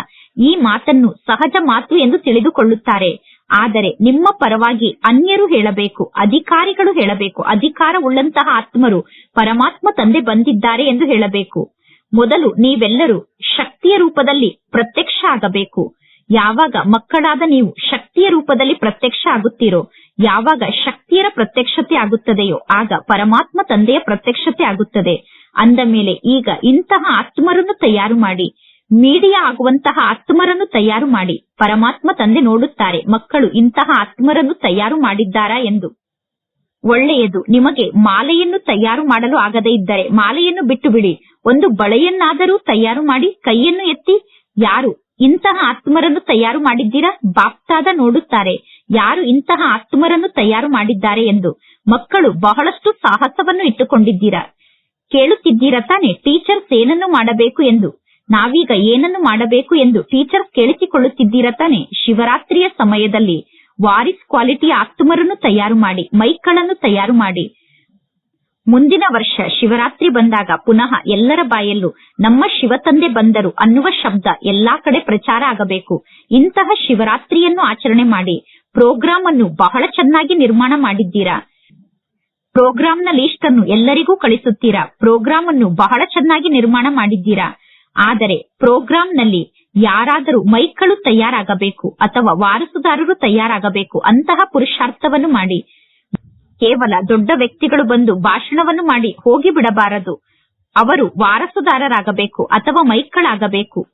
ಈ ಮಾತನ್ನು ಸಹಜ ಮಾತು ಎಂದು ತಿಳಿದುಕೊಳ್ಳುತ್ತಾರೆ. ಆದರೆ ನಿಮ್ಮ ಪರವಾಗಿ ಅನ್ಯರು ಹೇಳಬೇಕು, ಅಧಿಕಾರಿಗಳು ಹೇಳಬೇಕು ಅಧಿಕಾರ ಉಳ್ಳಂತಹ ಆತ್ಮರು ಪರಮಾತ್ಮ ತಂದೆ ಬಂದಿದ್ದಾರೆ ಎಂದು ಹೇಳಬೇಕು. ಮೊದಲು ನೀವೆಲ್ಲರೂ ಶಕ್ತಿಯ ರೂಪದಲ್ಲಿ ಪ್ರತ್ಯಕ್ಷ ಆಗಬೇಕು. ಯಾವಾಗ ಮಕ್ಕಳಾದ ನೀವು ಶಕ್ತಿಯ ರೂಪದಲ್ಲಿ ಪ್ರತ್ಯಕ್ಷ ಆಗುತ್ತೀರೋ, ಯಾವಾಗ ಶಕ್ತಿಯರ ಪ್ರತ್ಯಕ್ಷತೆ ಆಗುತ್ತದೆಯೋ, ಆಗ ಪರಮಾತ್ಮ ತಂದೆಯ ಪ್ರತ್ಯಕ್ಷತೆ ಆಗುತ್ತದೆ. ಅಂದ ಮೇಲೆ ಈಗ ಇಂತಹ ಆತ್ಮರನ್ನು ತಯಾರು ಮಾಡಿ ಮೀಡಿಯಾ ಆಗುವಂತಹ ಆತ್ಮರನ್ನು ತಯಾರು ಮಾಡಿ, ಪರಮಾತ್ಮ ತಂದೆ ನೋಡುತ್ತಾರೆ, ಮಕ್ಕಳು ಇಂತಹ ಆತ್ಮರನ್ನು ತಯಾರು ಮಾಡಿದ್ದಾರಾ ಎಂದು. ಒಳ್ಳೆಯದು, ನಿಮಗೆ ಮಾಲೆಯನ್ನು ತಯಾರು ಮಾಡಲು ಆಗದೇ ಇದ್ದರೆ ಮಾಲೆಯನ್ನು ಬಿಟ್ಟು ಬಿಡಿ ಒಂದು ಬಳೆಯನ್ನಾದರೂ ತಯಾರು ಮಾಡಿ ಕೈಯನ್ನು ಎತ್ತಿ, ಯಾರು ಇಂತಹ ಆತ್ಮರನ್ನು ತಯಾರು ಮಾಡಿದ್ದೀರಾ? ಬಾಪ್ತಾದ ನೋಡುತ್ತಾರೆ, ಯಾರು ಇಂತಹ ಆತ್ಮರನ್ನು ತಯಾರು ಮಾಡಿದ್ದಾರೆ ಎಂದು. ಮಕ್ಕಳು ಬಹಳಷ್ಟು ಸಾಹಸವನ್ನು ಇಟ್ಟುಕೊಂಡಿದ್ದೀರಾ? ಕೇಳುತ್ತಿದ್ದೀರಾ ತಾನೆ ಟೀಚರ್ಸ್ ಏನನ್ನು ಮಾಡಬೇಕು ಎಂದು. ನಾವೀಗ ಏನನ್ನು ಮಾಡಬೇಕು ಎಂದು ಟೀಚರ್ ಕೇಳಿಸಿಕೊಳ್ಳುತ್ತಿದ್ದೀರಾ ತಾನೆ? ಶಿವರಾತ್ರಿಯ ಸಮಯದಲ್ಲಿ ವಾರಿಸ್ ಕ್ವಾಲಿಟಿ ಆತ್ಮರನ್ನು ತಯಾರು ಮಾಡಿ, ಮೈಕ್ಗಳನ್ನು ತಯಾರು ಮಾಡಿ. ಮುಂದಿನ ವರ್ಷ ಶಿವರಾತ್ರಿ ಬಂದಾಗ ಪುನಃ ಎಲ್ಲರ ಬಾಯಲ್ಲೂ ನಮ್ಮ ಶಿವತಂದೆ ಬಂದರು ಅನ್ನುವ ಶಬ್ದ ಎಲ್ಲಾ ಕಡೆ ಪ್ರಚಾರ ಆಗಬೇಕು. ಇಂತಹ ಶಿವರಾತ್ರಿಯನ್ನು ಆಚರಣೆ ಮಾಡಿ ಪ್ರೋಗ್ರಾಂ ಅನ್ನು ಬಹಳ ಚೆನ್ನಾಗಿ ನಿರ್ಮಾಣ ಮಾಡಿದ್ದೀರಾ? ಪ್ರೋಗ್ರಾಂನ ಲಿಸ್ಟ್ ಅನ್ನು ಎಲ್ಲರಿಗೂ ಕಳಿಸುತ್ತೀರಾ? ಪ್ರೋಗ್ರಾಂ ಅನ್ನು ಬಹಳ ಚೆನ್ನಾಗಿ ನಿರ್ಮಾಣ ಮಾಡಿದ್ದೀರಾ? ಆದರೆ ಪ್ರೋಗ್ರಾಂನಲ್ಲಿ ಯಾರಾದರೂ ಮೈಕ್ಗಳು ತಯಾರಾಗಬೇಕು ಅಥವಾ ವಾರಸುದಾರರು ತಯಾರಾಗಬೇಕು ಅಂತಹ ಪುರುಷಾರ್ಥವನ್ನು ಮಾಡಿ. ಕೇವಲ ದೊಡ್ಡ ವ್ಯಕ್ತಿಗಳು ಬಂದು ಭಾಷಣವನ್ನು ಮಾಡಿ ಹೋಗಿಬಿಡಬಾರದು. ಅವರು ವಾರಸುದಾರರಾಗಬೇಕು ಅಥವಾ ಮೈಕ್ಗಳಾಗಬೇಕು.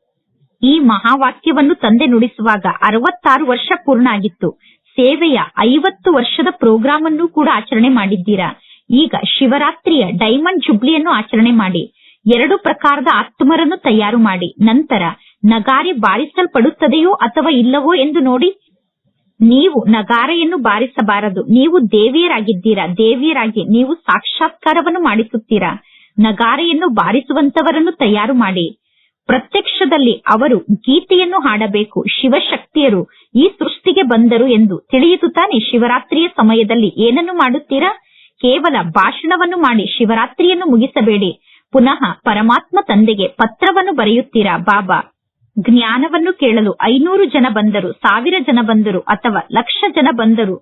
ಈ ಮಹಾವಾಕ್ಯವನ್ನು ತಂದೆ ನುಡಿಸುವಾಗ ಅರವತ್ತಾರು ವರ್ಷ ಪೂರ್ಣ ಆಗಿತ್ತು ಸೇವೆಯ ಐವತ್ತು ವರ್ಷದ ಪ್ರೋಗ್ರಾಂ ಅನ್ನು ಕೂಡ ಆಚರಣೆ ಮಾಡಿದ್ದೀರಾ? ಈಗ ಶಿವರಾತ್ರಿಯ ಡೈಮಂಡ್ ಜುಬ್ಲಿಯನ್ನು ಆಚರಣೆ ಮಾಡಿ. ಎರಡು ಪ್ರಕಾರದ ಆತ್ಮರನ್ನು ತಯಾರು ಮಾಡಿ, ನಂತರ ನಗಾರೆ ಬಾರಿಸಲ್ಪಡುತ್ತದೆಯೋ ಅಥವಾ ಇಲ್ಲವೋ ಎಂದು ನೋಡಿ. ನೀವು ನಗಾರೆಯನ್ನು ಬಾರಿಸಬಾರದು. ನೀವು ದೇವಿಯರಾಗಿದ್ದೀರಾ? ದೇವಿಯರಾಗಿ ನೀವು ಸಾಕ್ಷಾತ್ಕಾರವನ್ನು ಮಾಡಿಸುತ್ತೀರಾ? ನಗಾರೆಯನ್ನು ಬಾರಿಸುವಂತವರನ್ನು ತಯಾರು ಮಾಡಿ. ಪ್ರತ್ಯಕ್ಷದಲ್ಲಿ ಅವರು ಗೀತೆಯನ್ನು ಹಾಡಬೇಕು. ಶಿವಶಕ್ತಿಯರು ಈ ಸೃಷ್ಟಿಗೆ ಬಂದರು ಎಂದು ತಿಳಿಯಿತು ತಾನೆ? ಶಿವರಾತ್ರಿಯ ಸಮಯದಲ್ಲಿ ಏನನ್ನು ಮಾಡುತ್ತೀರಾ? ಕೇವಲ ಭಾಷಣವನ್ನು ಮಾಡಿ, ಶಿವರಾತ್ರಿಯನ್ನು ಮುಗಿಸಬೇಡಿ. ಪುನಃ ಪರಮಾತ್ಮ ತಂದೆಗೆ ಪತ್ರವನ್ನು ಬರೆಯುತ್ತೀರಾ? ಬಾಬಾ, ಜ್ಞಾನವನ್ನು ಕೇಳಲು ಐನೂರು ಜನ ಬಂದರು, ಸಾವಿರ ಜನ ಬಂದರು ಅಥವಾ ಲಕ್ಷ ಜನ ಬಂದರು.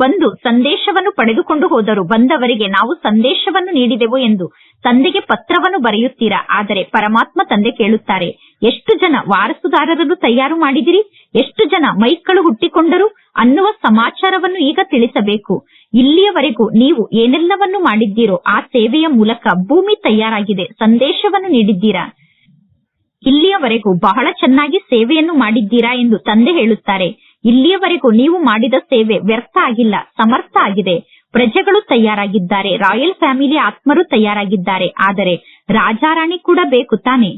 ಬಂದು ಸಂದೇಶವನ್ನು ಪಡೆದುಕೊಂಡು ಹೋದರು. ಬಂದವರಿಗೆ ನಾವು ಸಂದೇಶವನ್ನು ನೀಡಿದೆವು ಎಂದು ತಂದೆಗೆ ಪತ್ರವನ್ನು ಬರೆಯುತ್ತೀರಾ? ಆದರೆ ಪರಮಾತ್ಮ ತಂದೆ ಕೇಳುತ್ತಾರೆ, ಎಷ್ಟು ಜನ ವಾರಸುದಾರರನ್ನು ತಯಾರು ಮಾಡಿದಿರಿ? ಎಷ್ಟು ಜನ ಮೈಕ್ಗಳು ಹುಟ್ಟಿಕೊಂಡರು? ಅನ್ನುವ ಸಮಾಚಾರವನ್ನು ಈಗ ತಿಳಿಸಬೇಕು. ಇಲ್ಲಿಯವರೆಗೂ ನೀವು ಏನೆಲ್ಲವನ್ನು ಮಾಡಿದ್ದೀರೋ ಆ ಸೇವೆಯ ಮೂಲಕ ಭೂಮಿ ತಯಾರಾಗಿದೆ, ಸಂದೇಶವನ್ನು ನೀಡಿದ್ದೀರಾ? ಇಲ್ಲಿಯವರೆಗೂ ಬಹಳ ಚೆನ್ನಾಗಿ ಸೇವೆಯನ್ನು ಮಾಡಿದ್ದೀರಾ ಎಂದು ತಂದೆ ಹೇಳುತ್ತಾರೆ. ಇಲ್ಲಿಯವರೆಗೂ ನೀವು ಮಾಡಿದ ಸೇವೆ ವ್ಯರ್ಥ ಆಗಿಲ್ಲ, ಸಮರ್ಥ ಆಗಿದೆ. ಪ್ರಜೆಗಳು ತಯಾರಾಗಿದ್ದಾರೆ, ರಾಯಲ್ ಫ್ಯಾಮಿಲಿ ಆತ್ಮರು ತಯಾರಾಗಿದ್ದಾರೆ, ಆದರೆ ರಾಜಾರಾಣಿ ಕೂಡ ಬೇಕು ತಾನೆ.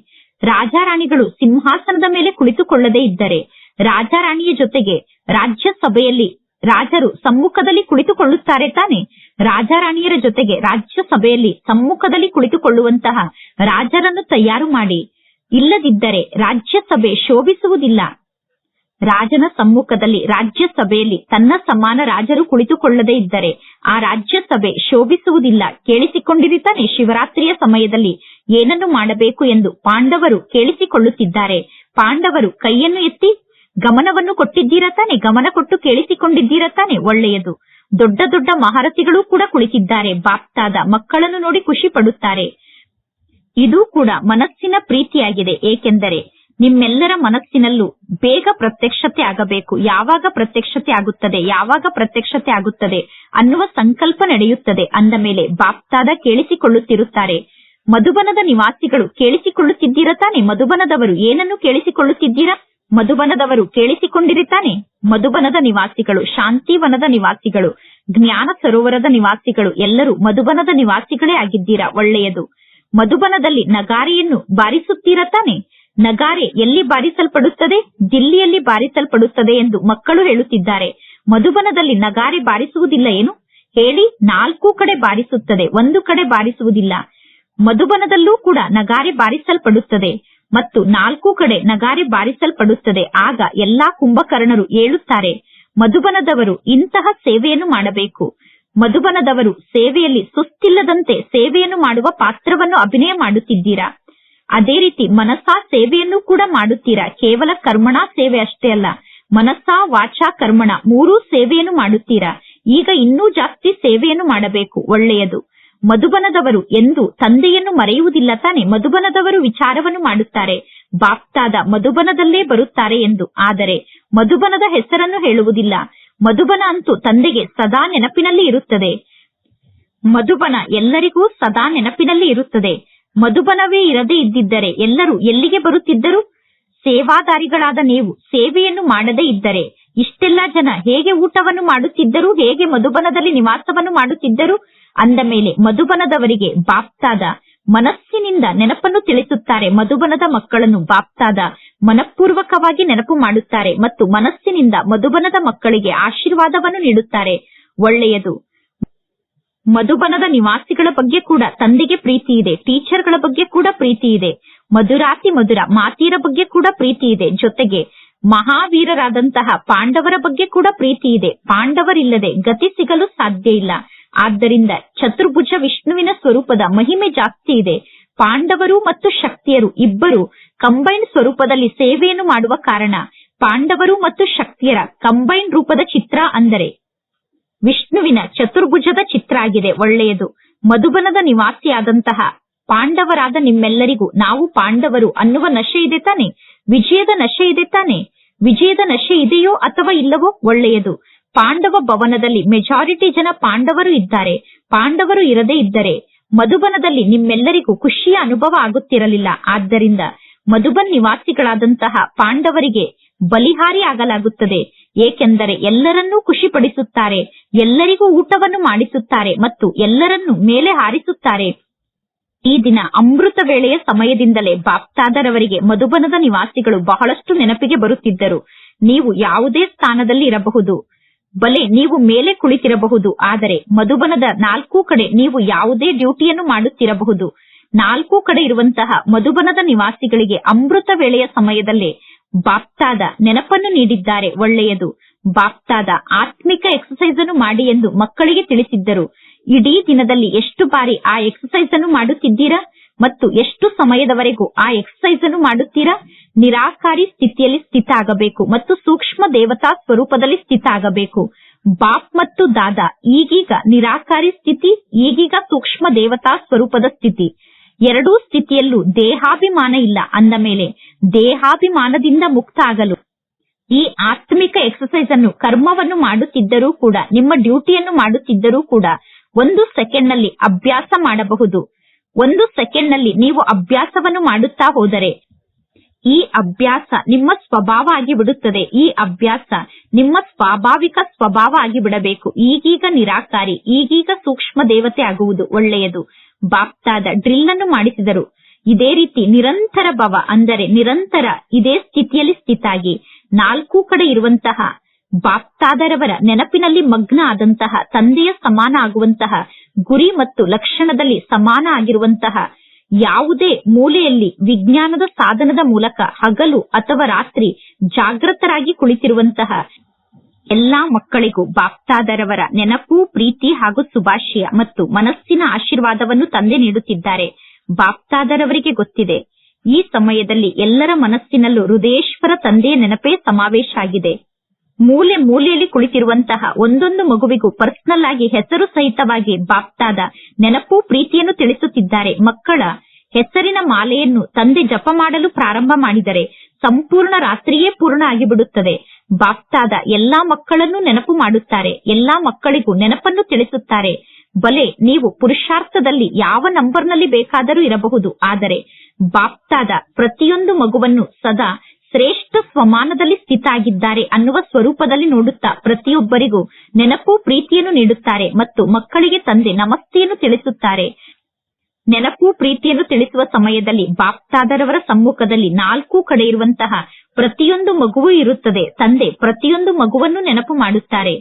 ರಾಜಾರಾಣಿಗಳು ಸಿಂಹಾಸನದ ಮೇಲೆ ಕುಳಿತುಕೊಳ್ಳದೇ ಇದ್ದರೆ ರಾಜಾರಾಣಿಯ ಜೊತೆಗೆ ರಾಜ್ಯಸಭೆಯಲ್ಲಿ ರಾಜರು ಸಮ್ಮುಖದಲ್ಲಿ ಕುಳಿತುಕೊಳ್ಳುತ್ತಾರೆ ತಾನೆ. ರಾಜಾರಾಣಿಯರ ಜೊತೆಗೆ ರಾಜ್ಯಸಭೆಯಲ್ಲಿ ಸಮ್ಮುಖದಲ್ಲಿ ಕುಳಿತುಕೊಳ್ಳುವಂತಹ ರಾಜರನ್ನು ತಯಾರು ಮಾಡಿ. ಇಲ್ಲದಿದ್ದರೆ ರಾಜ್ಯಸಭೆ ಶೋಭಿಸುವುದಿಲ್ಲ. ರಾಜನ ಸಮ್ಮುಖದಲ್ಲಿ ರಾಜ್ಯಸಭೆಯಲ್ಲಿ ತನ್ನ ಸಮಾನ ರಾಜರು ಕುಳಿತುಕೊಳ್ಳದೇ ಇದ್ದರೆ ಆ ರಾಜ್ಯಸಭೆ ಶೋಭಿಸುವುದಿಲ್ಲ. ಕೇಳಿಸಿಕೊಂಡಿರಿ ತಾನೆ ಶಿವರಾತ್ರಿಯ ಸಮಯದಲ್ಲಿ. ಏನನ್ನು ಮಾಡಬೇಕು ಎಂದು ಪಾಂಡವರು ಕೇಳಿಸಿಕೊಳ್ಳುತ್ತಿದ್ದಾರೆ. ಪಾಂಡವರು ಕೈಯನ್ನು ಎತ್ತಿ, ಗಮನವನ್ನು ಕೊಟ್ಟಿದ್ದೀರಾ ತಾನೆ? ಗಮನ ಕೊಟ್ಟು ಕೇಳಿಸಿಕೊಂಡಿದ್ದೀರಾ ತಾನೆ? ಒಳ್ಳೆಯದು. ದೊಡ್ಡ ದೊಡ್ಡ ಮಹಾರಥಿಗಳು ಕೂಡ ಕುಳಿತಿದ್ದಾರೆ. ಬಾಪ್ತಾದ ಮಕ್ಕಳನ್ನು ನೋಡಿ ಖುಷಿ ಪಡುತ್ತಾರೆ. ಇದು ಕೂಡ ಮನಸ್ಸಿನ ಪ್ರೀತಿಯಾಗಿದೆ. ಏಕೆಂದರೆ ನಿಮ್ಮೆಲ್ಲರ ಮನಸ್ಸಿನಲ್ಲೂ ಬೇಗ ಪ್ರತ್ಯಕ್ಷತೆ ಆಗಬೇಕು. ಯಾವಾಗ ಪ್ರತ್ಯಕ್ಷತೆ ಆಗುತ್ತದೆ, ಯಾವಾಗ ಪ್ರತ್ಯಕ್ಷತೆ ಆಗುತ್ತದೆ ಅನ್ನುವ ಸಂಕಲ್ಪ ನಡೆಯುತ್ತದೆ. ಅಂದ ಮೇಲೆ ಬಾಪ್ತಾದ ಕೇಳಿಸಿಕೊಳ್ಳುತ್ತಿರುತ್ತಾರೆ. ಮಧುಬನದ ನಿವಾಸಿಗಳು ಕೇಳಿಸಿಕೊಳ್ಳುತ್ತಿದ್ದೀರಾ ತಾನೆ ಮಧುಬನದವರು ಏನನ್ನು ಕೇಳಿಸಿಕೊಳ್ಳುತ್ತಿದ್ದೀರಾ? ಮಧುಬನದವರು ಕೇಳಿಸಿಕೊಂಡಿರಿ ತಾನೆ ಮಧುಬನದ ನಿವಾಸಿಗಳು, ಶಾಂತಿವನದ ನಿವಾಸಿಗಳು, ಜ್ಞಾನ ಸರೋವರದ ನಿವಾಸಿಗಳು, ಎಲ್ಲರೂ ಮಧುಬನದ ನಿವಾಸಿಗಳೇ ಆಗಿದ್ದೀರಾ? ಒಳ್ಳೆಯದು. ಮಧುಬನದಲ್ಲಿ ನಗಾರಿಯನ್ನು ಬಾರಿಸುತ್ತೀರಾ ತಾನೆ ನಗಾರೆ ಎಲ್ಲಿ ಬಾರಿಸಲ್ಪಡುತ್ತದೆ? ದಿಲ್ಲಿಯಲ್ಲಿ ಬಾರಿಸಲ್ಪಡುತ್ತದೆ ಎಂದು ಮಕ್ಕಳು ಹೇಳುತ್ತಿದ್ದಾರೆ. ಮಧುಬನದಲ್ಲಿ ನಗಾರೆ ಬಾರಿಸುವುದಿಲ್ಲ ಏನು? ಹೇಳಿ, ನಾಲ್ಕು ಕಡೆ ಬಾರಿಸುತ್ತದೆ, ಒಂದು ಕಡೆ ಬಾರಿಸುವುದಿಲ್ಲ. ಮಧುಬನದಲ್ಲೂ ಕೂಡ ನಗಾರೆ ಬಾರಿಸಲ್ಪಡುತ್ತದೆ. ಮತ್ತು ನಾಲ್ಕು ಕಡೆ ನಗಾರೆ ಬಾರಿಸಲ್ಪಡುತ್ತದೆ. ಆಗ ಎಲ್ಲಾ ಕುಂಭಕರ್ಣರು ಏಳುತ್ತಾರೆ, ಮಧುಬನದವರು ಇಂತಹ ಸೇವೆಯನ್ನು ಮಾಡಬೇಕು. ಮಧುಬನದವರು ಸೇವೆಯಲ್ಲಿ ಸುಸ್ತಿಲ್ಲದಂತೆ ಸೇವೆಯನ್ನು ಮಾಡುವ ಪಾತ್ರವನ್ನು ಅಭಿನಯ ಮಾಡುತ್ತಿದ್ದೀರಾ? ಅದೇ ರೀತಿ ಮನಸ್ಸಾ ಸೇವೆಯನ್ನು ಕೂಡ ಮಾಡುತ್ತೀರಾ? ಕೇವಲ ಕರ್ಮಣ ಸೇವೆ ಅಷ್ಟೇ ಅಲ್ಲ, ಮನಸ್ಸಾ ವಾಚಾ ಕರ್ಮಣ ಮೂರೂ ಸೇವೆಯನ್ನು ಮಾಡುತ್ತೀರಾ? ಈಗ ಇನ್ನೂ ಜಾಸ್ತಿ ಸೇವೆಯನ್ನು ಮಾಡಬೇಕು, ಒಳ್ಳೆಯದು. ಮಧುಬನದವರು ಎಂದು ತಂದೆಯನ್ನು ಮರೆಯುವುದಿಲ್ಲ ತಾನೆ, ಮಧುಬನದವರು ವಿಚಾರವನ್ನು ಮಾಡುತ್ತಾರೆ. ಬಾಪ್ತಾದ ಮಧುಬನದಲ್ಲೇ ಬರುತ್ತಾರೆ ಎಂದು. ಆದರೆ ಮಧುಬನದ ಹೆಸರನ್ನು ಹೇಳುವುದಿಲ್ಲ. ಮಧುಬನ ಅಂತೂ ತಂದೆಗೆ ಸದಾ ನೆನಪಿನಲ್ಲಿ ಇರುತ್ತದೆ. ಮಧುಬನ ಎಲ್ಲರಿಗೂ ಸದಾ ನೆನಪಿನಲ್ಲಿ ಇರುತ್ತದೆ. ಮಧುಬನವೇ ಇರದೇ ಇದ್ದಿದ್ದರೆ ಎಲ್ಲರೂ ಎಲ್ಲಿಗೆ ಬರುತ್ತಿದ್ದರು? ಸೇವಾದಾರಿಗಳಾದ ನೀವು ಸೇವೆಯನ್ನು ಮಾಡದೇ ಇದ್ದರೆ ಇಷ್ಟೆಲ್ಲ ಜನ ಹೇಗೆ ಊಟವನ್ನು ಮಾಡುತ್ತಿದ್ದರು? ಹೇಗೆ ಮಧುಬನದಲ್ಲಿ ನಿವಾಸವನ್ನು ಮಾಡುತ್ತಿದ್ದರು? ಅಂದ ಮೇಲೆ ಮಧುಬನದವರಿಗೆ ಬಾಪ್ತಾದ ಮನಸ್ಸಿನಿಂದ ನೆನಪನ್ನು ತಿಳಿಸುತ್ತಾರೆ. ಮಧುಬನದ ಮಕ್ಕಳನ್ನು ಬಾಪ್ತಾದ ಮನಪೂರ್ವಕವಾಗಿ ನೆನಪು ಮಾಡುತ್ತಾರೆ ಮತ್ತು ಮನಸ್ಸಿನಿಂದ ಮಧುಬನದ ಮಕ್ಕಳಿಗೆ ಆಶೀರ್ವಾದವನ್ನು ನೀಡುತ್ತಾರೆ. ಒಳ್ಳೆಯದು. ಮಧುಬನದ ನಿವಾಸಿಗಳ ಬಗ್ಗೆ ಕೂಡ ತಂದೆಗೆ ಪ್ರೀತಿ ಇದೆ, ಟೀಚರ್ಗಳ ಬಗ್ಗೆ ಕೂಡ ಪ್ರೀತಿ ಇದೆ, ಮಧುರಾತಿ ಮಧುರ, ಮಾತೀರ ಬಗ್ಗೆ ಕೂಡ ಪ್ರೀತಿ ಇದೆ, ಜೊತೆಗೆ ಮಹಾವೀರರಾದಂತಹ ಪಾಂಡವರ ಬಗ್ಗೆ ಕೂಡ ಪ್ರೀತಿ ಇದೆ, ಪಾಂಡವರಿಲ್ಲದೆ ಗತಿ ಸಿಗಲು ಸಾಧ್ಯ ಇಲ್ಲ. ಆದ್ದರಿಂದ ಚತುರ್ಭುಜ ವಿಷ್ಣುವಿನ ಸ್ವರೂಪದ ಮಹಿಮೆ ಜಾಸ್ತಿ ಇದೆ. ಪಾಂಡವರು ಮತ್ತು ಶಕ್ತಿಯರು ಇಬ್ಬರು ಕಂಬೈನ್ ಸ್ವರೂಪದಲ್ಲಿ ಸೇವೆಯನ್ನು ಮಾಡುವ ಕಾರಣ, ಪಾಂಡವರು ಮತ್ತು ಶಕ್ತಿಯರ ಕಂಬೈನ್ ರೂಪದ ಚಿತ್ರ ಅಂದರೆ ವಿಷ್ಣುವಿನ ಚತುರ್ಭುಜದ ಚಿತ್ರ ಆಗಿದೆ ಒಳ್ಳೆಯದು. ಮಧುಬನದ ನಿವಾಸಿಯಾದಂತಹ ಪಾಂಡವರಾದ ನಿಮ್ಮೆಲ್ಲರಿಗೂ ನಾವು ಪಾಂಡವರು ಅನ್ನುವ ನಶೆ ಇದೆ ತಾನೆ? ವಿಜಯದ ನಶೆ ಇದೆ ತಾನೆ? ವಿಜಯದ ನಶೆ ಇದೆಯೋ ಅಥವಾ ಇಲ್ಲವೋ ಒಳ್ಳೆಯದು. ಪಾಂಡವ ಭವನದಲ್ಲಿ ಮೆಜಾರಿಟಿ ಜನ ಪಾಂಡವರು ಇದ್ದಾರೆ. ಪಾಂಡವರು ಇರದೇ ಇದ್ದರೆ ಮಧುಬನದಲ್ಲಿ ನಿಮ್ಮೆಲ್ಲರಿಗೂ ಖುಷಿಯ ಅನುಭವ ಆಗುತ್ತಿರಲಿಲ್ಲ. ಆದ್ದರಿಂದ ಮಧುಬನ್ ನಿವಾಸಿಗಳಾದಂತಹ ಪಾಂಡವರಿಗೆ ಬಲಿಹಾರಿ ಆಗಲಾಗುತ್ತದೆ. ಏಕೆಂದರೆ ಎಲ್ಲರನ್ನೂ ಖುಷಿಪಡಿಸುತ್ತಾರೆ, ಎಲ್ಲರಿಗೂ ಊಟವನ್ನು ಮಾಡಿಸುತ್ತಾರೆ ಮತ್ತು ಎಲ್ಲರನ್ನೂ ಮೇಲೆ ಹಾರಿಸುತ್ತಾರೆ. ಈ ದಿನ ಅಮೃತ ವೇಳೆಯ ಸಮಯದಿಂದಲೇ ಬಾಪ್ತಾದರವರಿಗೆ ಮಧುಬನದ ನಿವಾಸಿಗಳು ಬಹಳಷ್ಟು ನೆನಪಿಗೆ ಬರುತ್ತಿದ್ದರು. ನೀವು ಯಾವುದೇ ಸ್ಥಾನದಲ್ಲಿ ಇರಬಹುದು. ಬಲೆ ನೀವು ಮೇಲೆ ಕುಳಿತಿರಬಹುದು, ಆದರೆ ಮಧುಬನದ ನಾಲ್ಕು ಕಡೆ ನೀವು ಯಾವುದೇ ಡ್ಯೂಟಿಯನ್ನು ಮಾಡುತ್ತಿರಬಹುದು. ನಾಲ್ಕು ಕಡೆ ಇರುವಂತಹ ಮಧುಬನದ ನಿವಾಸಿಗಳಿಗೆ ಅಮೃತ ವೇಳೆಯ ಸಮಯದಲ್ಲೇ ಬಾಪ್ತಾದ ನೆನಪನ್ನು ನೀಡಿದ್ದಾರೆ, ಒಳ್ಳೆಯದು. ಬಾಪ್ತಾದ ಆತ್ಮಿಕ ಎಕ್ಸಸೈಸ್ ಅನ್ನು ಮಾಡಿ ಎಂದು ಮಕ್ಕಳಿಗೆ ತಿಳಿಸಿದ್ದರು. ಇಡೀ ದಿನದಲ್ಲಿ ಎಷ್ಟು ಬಾರಿ ಆ ಎಕ್ಸಸೈಸ್ ಅನ್ನು ಮಾಡುತ್ತಿದ್ದೀರಾ? ಮತ್ತು ಎಷ್ಟು ಸಮಯದವರೆಗೂ ಆ ಎಕ್ಸಸೈಸ್ ಅನ್ನು ಮಾಡುತ್ತೀರಾ? ನಿರಾಕಾರಿ ಸ್ಥಿತಿಯಲ್ಲಿ ಸ್ಥಿತ ಆಗಬೇಕು ಮತ್ತು ಸೂಕ್ಷ್ಮ ದೇವತಾ ಸ್ವರೂಪದಲ್ಲಿ ಸ್ಥಿತ ಆಗಬೇಕು. ಬಾಪ್ ಮತ್ತು ದಾದಾ ಈಗೀಗ ನಿರಾಕಾರಿ ಸ್ಥಿತಿ, ಈಗೀಗ ಸೂಕ್ಷ್ಮ ದೇವತಾ ಸ್ವರೂಪದ ಸ್ಥಿತಿ. ಎರಡೂ ಸ್ಥಿತಿಯಲ್ಲೂ ದೇಹಾಭಿಮಾನ ಇಲ್ಲ ಅಂದ ಮೇಲೆ ದೇಹಾಭಿಮಾನದಿಂದ ಮುಕ್ತ ಆಗಲು ಈ ಆತ್ಮಿಕ ಎಕ್ಸಸೈಸ್ ಅನ್ನು ಕರ್ಮವನ್ನು ಮಾಡುತ್ತಿದ್ದರೂ ಕೂಡ, ನಿಮ್ಮ ಡ್ಯೂಟಿಯನ್ನು ಮಾಡುತ್ತಿದ್ದರೂ ಕೂಡ ಒಂದು ಸೆಕೆಂಡ್ನಲ್ಲಿ ಅಭ್ಯಾಸ ಮಾಡಬಹುದು. ಒಂದು ಸೆಕೆಂಡ್ನಲ್ಲಿ ನೀವು ಅಭ್ಯಾಸವನ್ನು ಮಾಡುತ್ತಾ ಹೋದರೆ, ಈ ಅಭ್ಯಾಸ ನಿಮ್ಮ ಸ್ವಭಾವ ಆಗಿ ಬಿಡುತ್ತದೆ ಈ ಅಭ್ಯಾಸ ನಿಮ್ಮ ಸ್ವಾಭಾವಿಕ ಸ್ವಭಾವ ಆಗಿ ಬಿಡಬೇಕು ಈಗೀಗ ನಿರಾಕಾರಿ, ಈಗೀಗ ಸೂಕ್ಷ್ಮ ದೇವತೆ ಆಗುವುದು ಒಳ್ಳೆಯದು. ಬಾಪ್ತಾದ ಡ್ರಿಲ್ ಅನ್ನು ಮಾಡಿಸಿದರು. ಇದೇ ರೀತಿ ನಿರಂತರ ಭವ ಅಂದರೆ ನಿರಂತರ ಇದೇ ಸ್ಥಿತಿಯಲ್ಲಿ ಸ್ಥಿತಾಗಿ ನಾಲ್ಕು ಕಡೆ ಇರುವಂತಹ ಬಾಪ್ತಾದರವರ ನೆನಪಿನಲ್ಲಿ ಮಗ್ನ ಆದಂತಹ ತಂದೆಯ ಸಮಾನ ಆಗುವಂತಹ ಗುರಿ ಮತ್ತು ಲಕ್ಷಣದಲ್ಲಿ ಸಮಾನ ಆಗಿರುವಂತಹ ಯಾವುದೇ ಮೂಲೆಯಲ್ಲಿ ವಿಜ್ಞಾನದ ಸಾಧನದ ಮೂಲಕ ಹಗಲು ಅಥವಾ ರಾತ್ರಿ ಜಾಗೃತರಾಗಿ ಕುಳಿತಿರುವಂತಹ ಎಲ್ಲಾ ಮಕ್ಕಳಿಗೂ ಬಾಪ್ತಾದರವರ ನೆನಪು, ಪ್ರೀತಿ ಹಾಗೂ ಶುಭಾಶಯ ಮತ್ತು ಮನಸ್ಸಿನ ಆಶೀರ್ವಾದವನ್ನು ತಂದೆ ನೀಡುತ್ತಿದ್ದಾರೆ. ಬಾಪ್ತಾದರವರಿಗೆ ಗೊತ್ತಿದೆ. ಈ ಸಮಯದಲ್ಲಿ ಎಲ್ಲರ ಮನಸ್ಸಿನಲ್ಲೂ ಹೃದಯೇಶ್ವರ ತಂದೆಯ ನೆನಪೇ ಸಮಾವೇಶ ಆಗಿದೆ. ಮೂಲೆ ಮೂಲೆಯಲ್ಲಿ ಕುಳಿತಿರುವಂತಹ ಒಂದೊಂದು ಮಗುವಿಗೂ ಪರ್ಸನಲ್ ಆಗಿ ಹೆಸರು ಸಹಿತವಾಗಿ ಬಾಪ್ತಾದ ನೆನಪು ಪ್ರೀತಿಯನ್ನು ತಿಳಿಸುತ್ತಿದ್ದಾರೆ ಮಕ್ಕಳ ಹೆಸರಿನ ಮಾಲೆಯನ್ನು ತಂದೆ ಜಪ ಮಾಡಲು ಪ್ರಾರಂಭ ಮಾಡಿದರೆ ಸಂಪೂರ್ಣ ರಾತ್ರಿಯೇ ಪೂರ್ಣ ಆಗಿಬಿಡುತ್ತದೆ. ಬಾಪ್ತಾದ ಎಲ್ಲಾ ಮಕ್ಕಳನ್ನು ನೆನಪು ಮಾಡುತ್ತಾರೆ. ಎಲ್ಲಾ ಮಕ್ಕಳಿಗೂ ನೆನಪನ್ನು ತಿಳಿಸುತ್ತಾರೆ. ಬಲೆ, ನೀವು ಪುರುಷಾರ್ಥದಲ್ಲಿ ಯಾವ ನಂಬರ್ನಲ್ಲಿ ಬೇಕಾದರೂ ಇರಬಹುದು. ಆದರೆ ಬಾಪ್ತಾದ ಪ್ರತಿಯೊಂದು ಮಗುವನ್ನು ಸದಾ ಶ್ರೇಷ್ಠ ಸ್ವಮಾನದಲ್ಲಿ ಸ್ಥಿತಾಗಿದ್ದಾರೆ ಅನ್ನುವ ಸ್ವರೂಪದಲ್ಲಿ ನೋಡುತ್ತಾ ಪ್ರತಿಯೊಬ್ಬರಿಗೂ ನೆನಪು ಪ್ರೀತಿಯನ್ನು ನೀಡುತ್ತಾರೆ ಮತ್ತು ಮಕ್ಕಳಿಗೆ ತಂದೆ ನಮಸ್ತೆಯನ್ನು ತಿಳಿಸುತ್ತಾರೆ. ನೆನಪು ಪ್ರೀತಿಯನ್ನು ತಿಳಿಸುವ ಸಮಯದಲ್ಲಿ ಬಾಪ್ತಾದರವರ ಸಮ್ಮುಖದಲ್ಲಿ ನಾಲ್ಕು ಕಡೆ ಇರುವಂತಹ ಪ್ರತಿಯೊಂದು ಮಗುವೂ ಇರುತ್ತದೆ. ತಂದೆ ಪ್ರತಿಯೊಂದು ಮಗುವನ್ನು ನೆನಪು ಮಾಡುತ್ತಾರೆ.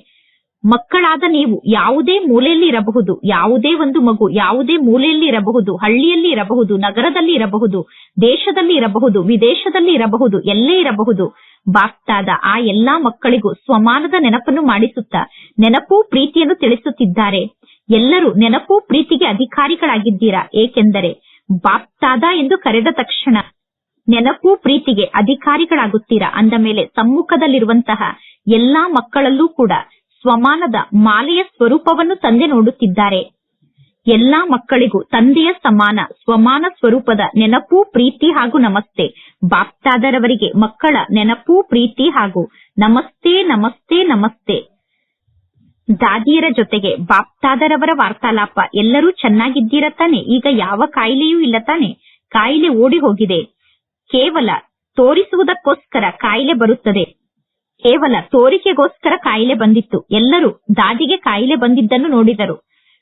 ಮಕ್ಕಳಾದ ನೀವು ಯಾವುದೇ ಮೂಲೆಯಲ್ಲಿ ಇರಬಹುದು, ಯಾವುದೇ ಒಂದು ಮಗು ಯಾವುದೇ ಮೂಲೆಯಲ್ಲಿ ಇರಬಹುದು, ಹಳ್ಳಿಯಲ್ಲಿ ಇರಬಹುದು, ನಗರದಲ್ಲಿ ಇರಬಹುದು, ದೇಶದಲ್ಲಿ ಇರಬಹುದು, ವಿದೇಶದಲ್ಲಿ ಇರಬಹುದು, ಎಲ್ಲೇ ಇರಬಹುದು ಬಾಕ್ತಾದ ಆ ಎಲ್ಲಾ ಮಕ್ಕಳಿಗೂ ಸ್ವಮಾನದ ನೆನಪನ್ನು ಮಾಡಿಸುತ್ತಾ ನೆನಪು ಪ್ರೀತಿಯನ್ನು ತಿಳಿಸುತ್ತಿದ್ದಾರೆ. ಎಲ್ಲರೂ ನೆನಪು ಪ್ರೀತಿಗೆ ಅಧಿಕಾರಿಗಳಾಗಿದ್ದೀರಾ? ಏಕೆಂದರೆ ಬಾಪ್ತಾದ ಎಂದು ಕರೆದ ತಕ್ಷಣ ನೆನಪು ಪ್ರೀತಿಗೆ ಅಧಿಕಾರಿಗಳಾಗುತ್ತೀರಾ? ಅಂದ ಮೇಲೆ ಸಮ್ಮುಖದಲ್ಲಿರುವಂತಹ ಎಲ್ಲಾ ಮಕ್ಕಳಲ್ಲೂ ಕೂಡ ಸ್ವಮಾನದ ಮಾಲೆಯ ಸ್ವರೂಪವನ್ನು ತಂದೆ ನೋಡುತ್ತಿದ್ದಾರೆ. ಎಲ್ಲಾ ಮಕ್ಕಳಿಗೂ ತಂದೆಯ ಸಮಾನ ಸ್ವಮಾನ ಸ್ವರೂಪದ ನೆನಪು, ಪ್ರೀತಿ ಹಾಗೂ ನಮಸ್ತೆ. ಬಾಪ್ತಾದರವರಿಗೆ ಮಕ್ಕಳ ನೆನಪು, ಪ್ರೀತಿ ಹಾಗೂ ನಮಸ್ತೆ ನಮಸ್ತೆ ನಮಸ್ತೆ. ದಾದಿಯರ ಜೊತೆಗೆ ಬಾಪ್ತಾದರವರ ವಾರ್ತಾಲಾಪ. ಎಲ್ಲರೂ ಚೆನ್ನಾಗಿದ್ದೀರ ತಾನೆ? ಈಗ ಯಾವ ಕಾಯಿಲೆಯೂ ಇಲ್ಲ ತಾನೆ? ಕಾಯಿಲೆ ಓಡಿ ಹೋಗಿದೆ. ಕೇವಲ ತೋರಿಸುವುದಕ್ಕೋಸ್ಕರ ಕಾಯಿಲೆ ಬರುತ್ತದೆ. ಕೇವಲ ತೋರಿಕೆಗೋಸ್ಕರ ಕಾಯಿಲೆ ಬಂದಿತ್ತು. ಎಲ್ಲರೂ ದಾದಿಗೆ ಕಾಯಿಲೆ ಬಂದಿದ್ದನ್ನು ನೋಡಿದರು.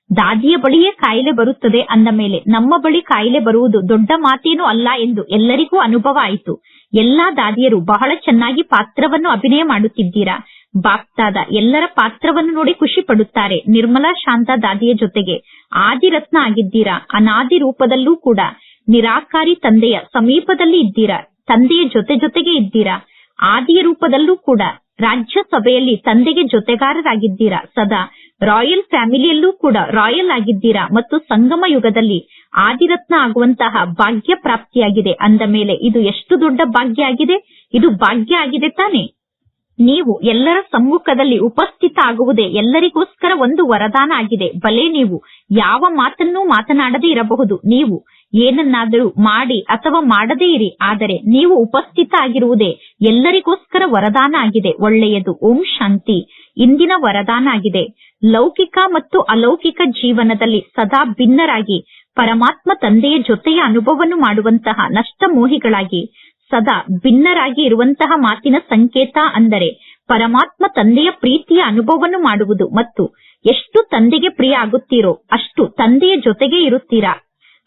ದಾದಿಯ ಬಳಿಯೇ ಕಾಯಿಲೆ ಬರುತ್ತದೆ ಅಂದ ಮೇಲೆ, ನಮ್ಮ ಬಳಿ ಕಾಯಿಲೆ ಬರುವುದು ದೊಡ್ಡ ಮಾತೇನೂ ಅಲ್ಲ ಎಂದು ಎಲ್ಲರಿಗೂ ಅನುಭವ ಆಯಿತು. ಎಲ್ಲಾ ದಾದಿಯರು ಬಹಳ ಚೆನ್ನಾಗಿ ಪಾತ್ರವನ್ನು ಅಭಿನಯ ಮಾಡುತ್ತಿದ್ದೀರಾ? ಬಾಪ್ತಾದ, ಎಲ್ಲರ ಪಾತ್ರವನ್ನು ನೋಡಿ ಖುಷಿ ಪಡುತ್ತಾರೆ ನಿರ್ಮಲಾ ಶಾಂತ ದಾದಿಯ ಜೊತೆಗೆ. ಆದಿರತ್ನ ಆಗಿದ್ದೀರಾ? ಅನಾದಿ ರೂಪದಲ್ಲೂ ಕೂಡ. ನಿರಾಕಾರಿ ತಂದೆಯ ಸಮೀಪದಲ್ಲಿ ಇದ್ದೀರಾ? ತಂದೆಯ ಜೊತೆ ಜೊತೆಗೆ ಇದ್ದೀರಾ? ಆದಿಯ ರೂಪದಲ್ಲೂ ಕೂಡ ರಾಜ್ಯಸಭೆಯಲ್ಲಿ ತಂದೆಗೆ ಜೊತೆಗಾರರಾಗಿದ್ದೀರಾ? ಸದಾ ರಾಯಲ್ ಫ್ಯಾಮಿಲಿಯಲ್ಲೂ ಕೂಡ ರಾಯಲ್ ಆಗಿದ್ದೀರಾ? ಮತ್ತು ಸಂಗಮ ಯುಗದಲ್ಲಿ ಆದಿರತ್ನ ಆಗುವಂತಹ ಭಾಗ್ಯ ಪ್ರಾಪ್ತಿಯಾಗಿದೆ. ಅಂದ ಮೇಲೆ ಇದು ಎಷ್ಟು ದೊಡ್ಡ ಭಾಗ್ಯ ಆಗಿದೆ? ಇದು ಭಾಗ್ಯ ಆಗಿದೆ ತಾನೆ? ನೀವು ಎಲ್ಲರ ಸಮ್ಮುಖದಲ್ಲಿ ಉಪಸ್ಥಿತ ಆಗುವುದೇ ಎಲ್ಲರಿಗೋಸ್ಕರ ಒಂದು ವರದಾನ ಆಗಿದೆ. ಭಲೆ ನೀವು ಯಾವ ಮಾತನ್ನೂ ಮಾತನಾಡದೇ ಇರಬಹುದು. ನೀವು ಏನನ್ನಾದರೂ ಮಾಡಿ ಅಥವಾ ಮಾಡದೇ ಇರಿ ಆದರೆ ನೀವು ಉಪಸ್ಥಿತ ಆಗಿರುವುದೇ ಎಲ್ಲರಿಗೋಸ್ಕರ ವರದಾನ ಆಗಿದೆ. ಒಳ್ಳೆಯದು. ಓಂ ಶಾಂತಿ. ಇಂದಿನ ವರದಾನ ಆಗಿದೆ. ಲೌಕಿಕ ಮತ್ತು ಅಲೌಕಿಕ ಜೀವನದಲ್ಲಿ ಸದಾ ಭಿನ್ನರಾಗಿ, ಪರಮಾತ್ಮ ತಂದೆಯ ಜೊತೆಯ ಅನುಭವವನ್ನು ಮಾಡುವಂತಹ ನಷ್ಟ ಮೋಹಿಗಳಾಗಿ ಸದಾ ಭಿನ್ನರಾಗಿ ಇರುವಂತಹ ಮಾತಿನ ಸಂಕೇತ ಅಂದರೆ ಪರಮಾತ್ಮ ತಂದೆಯ ಪ್ರೀತಿಯ ಅನುಭವವನ್ನು ಮಾಡುವುದು. ಮತ್ತು ಎಷ್ಟು ತಂದೆಗೆ ಪ್ರಿಯ ಆಗುತ್ತೀರೋ ಅಷ್ಟು ತಂದೆಯ ಜೊತೆಗೆ ಇರುತ್ತೀರಾ?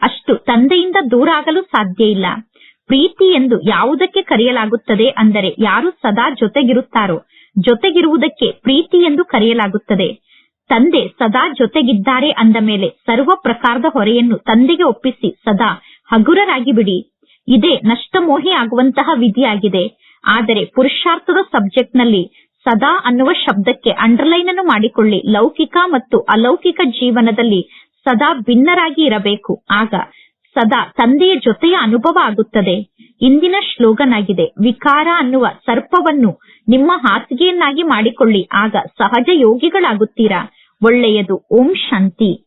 ಅಷ್ಟು ತಂದೆಯಿಂದ ದೂರ ಆಗಲು ಸಾಧ್ಯ ಇಲ್ಲ. ಪ್ರೀತಿ ಎಂದು ಯಾವುದಕ್ಕೆ ಕರೆಯಲಾಗುತ್ತದೆ ಅಂದರೆ ಯಾರು ಸದಾ ಜೊತೆಗಿರುತ್ತಾರೋ, ಜೊತೆಗಿರುವುದಕ್ಕೆ ಪ್ರೀತಿ ಎಂದು ಕರೆಯಲಾಗುತ್ತದೆ. ತಂದೆ ಸದಾ ಜೊತೆಗಿದ್ದಾರೆ ಅಂದ ಮೇಲೆ ಸರ್ವ ಪ್ರಕಾರದ ಹೊರೆಯನ್ನು ತಂದೆಗೆ ಒಪ್ಪಿಸಿ ಸದಾ ಹಗುರರಾಗಿ ಬಿಡಿ ಇದೇ ನಷ್ಟಮೋಹಿ ಆಗುವಂತಹ ವಿಧಿಯಾಗಿದೆ. ಆದರೆ ಪುರುಷಾರ್ಥದ ಸಬ್ಜೆಕ್ಟ್ನಲ್ಲಿ ಸದಾ ಅನ್ನುವ ಶಬ್ದಕ್ಕೆ ಅಂಡರ್ಲೈನ್ ಅನ್ನು ಮಾಡಿಕೊಳ್ಳಿ. ಲೌಕಿಕ ಮತ್ತು ಅಲೌಕಿಕ ಜೀವನದಲ್ಲಿ ಸದಾ ಭಿನ್ನರಾಗಿ ಇರಬೇಕು. ಆಗ ಸದಾ ತಂದೆಯ ಜೊತೆಯ ಅನುಭವ ಆಗುತ್ತದೆ. ಇಂದಿನ ಶ್ಲೋಗನ್ ಆಗಿದೆ ವಿಕಾರ ಅನ್ನುವ ಸರ್ಪವನ್ನು ನಿಮ್ಮ ಹಾಸಿಗೆಯನ್ನಾಗಿ ಮಾಡಿಕೊಳ್ಳಿ. ಆಗ ಸಹಜ ಯೋಗಿಗಳಾಗುತ್ತೀರಾ? ಒಳ್ಳೆಯದು. ಓಂ ಶಾಂತಿ.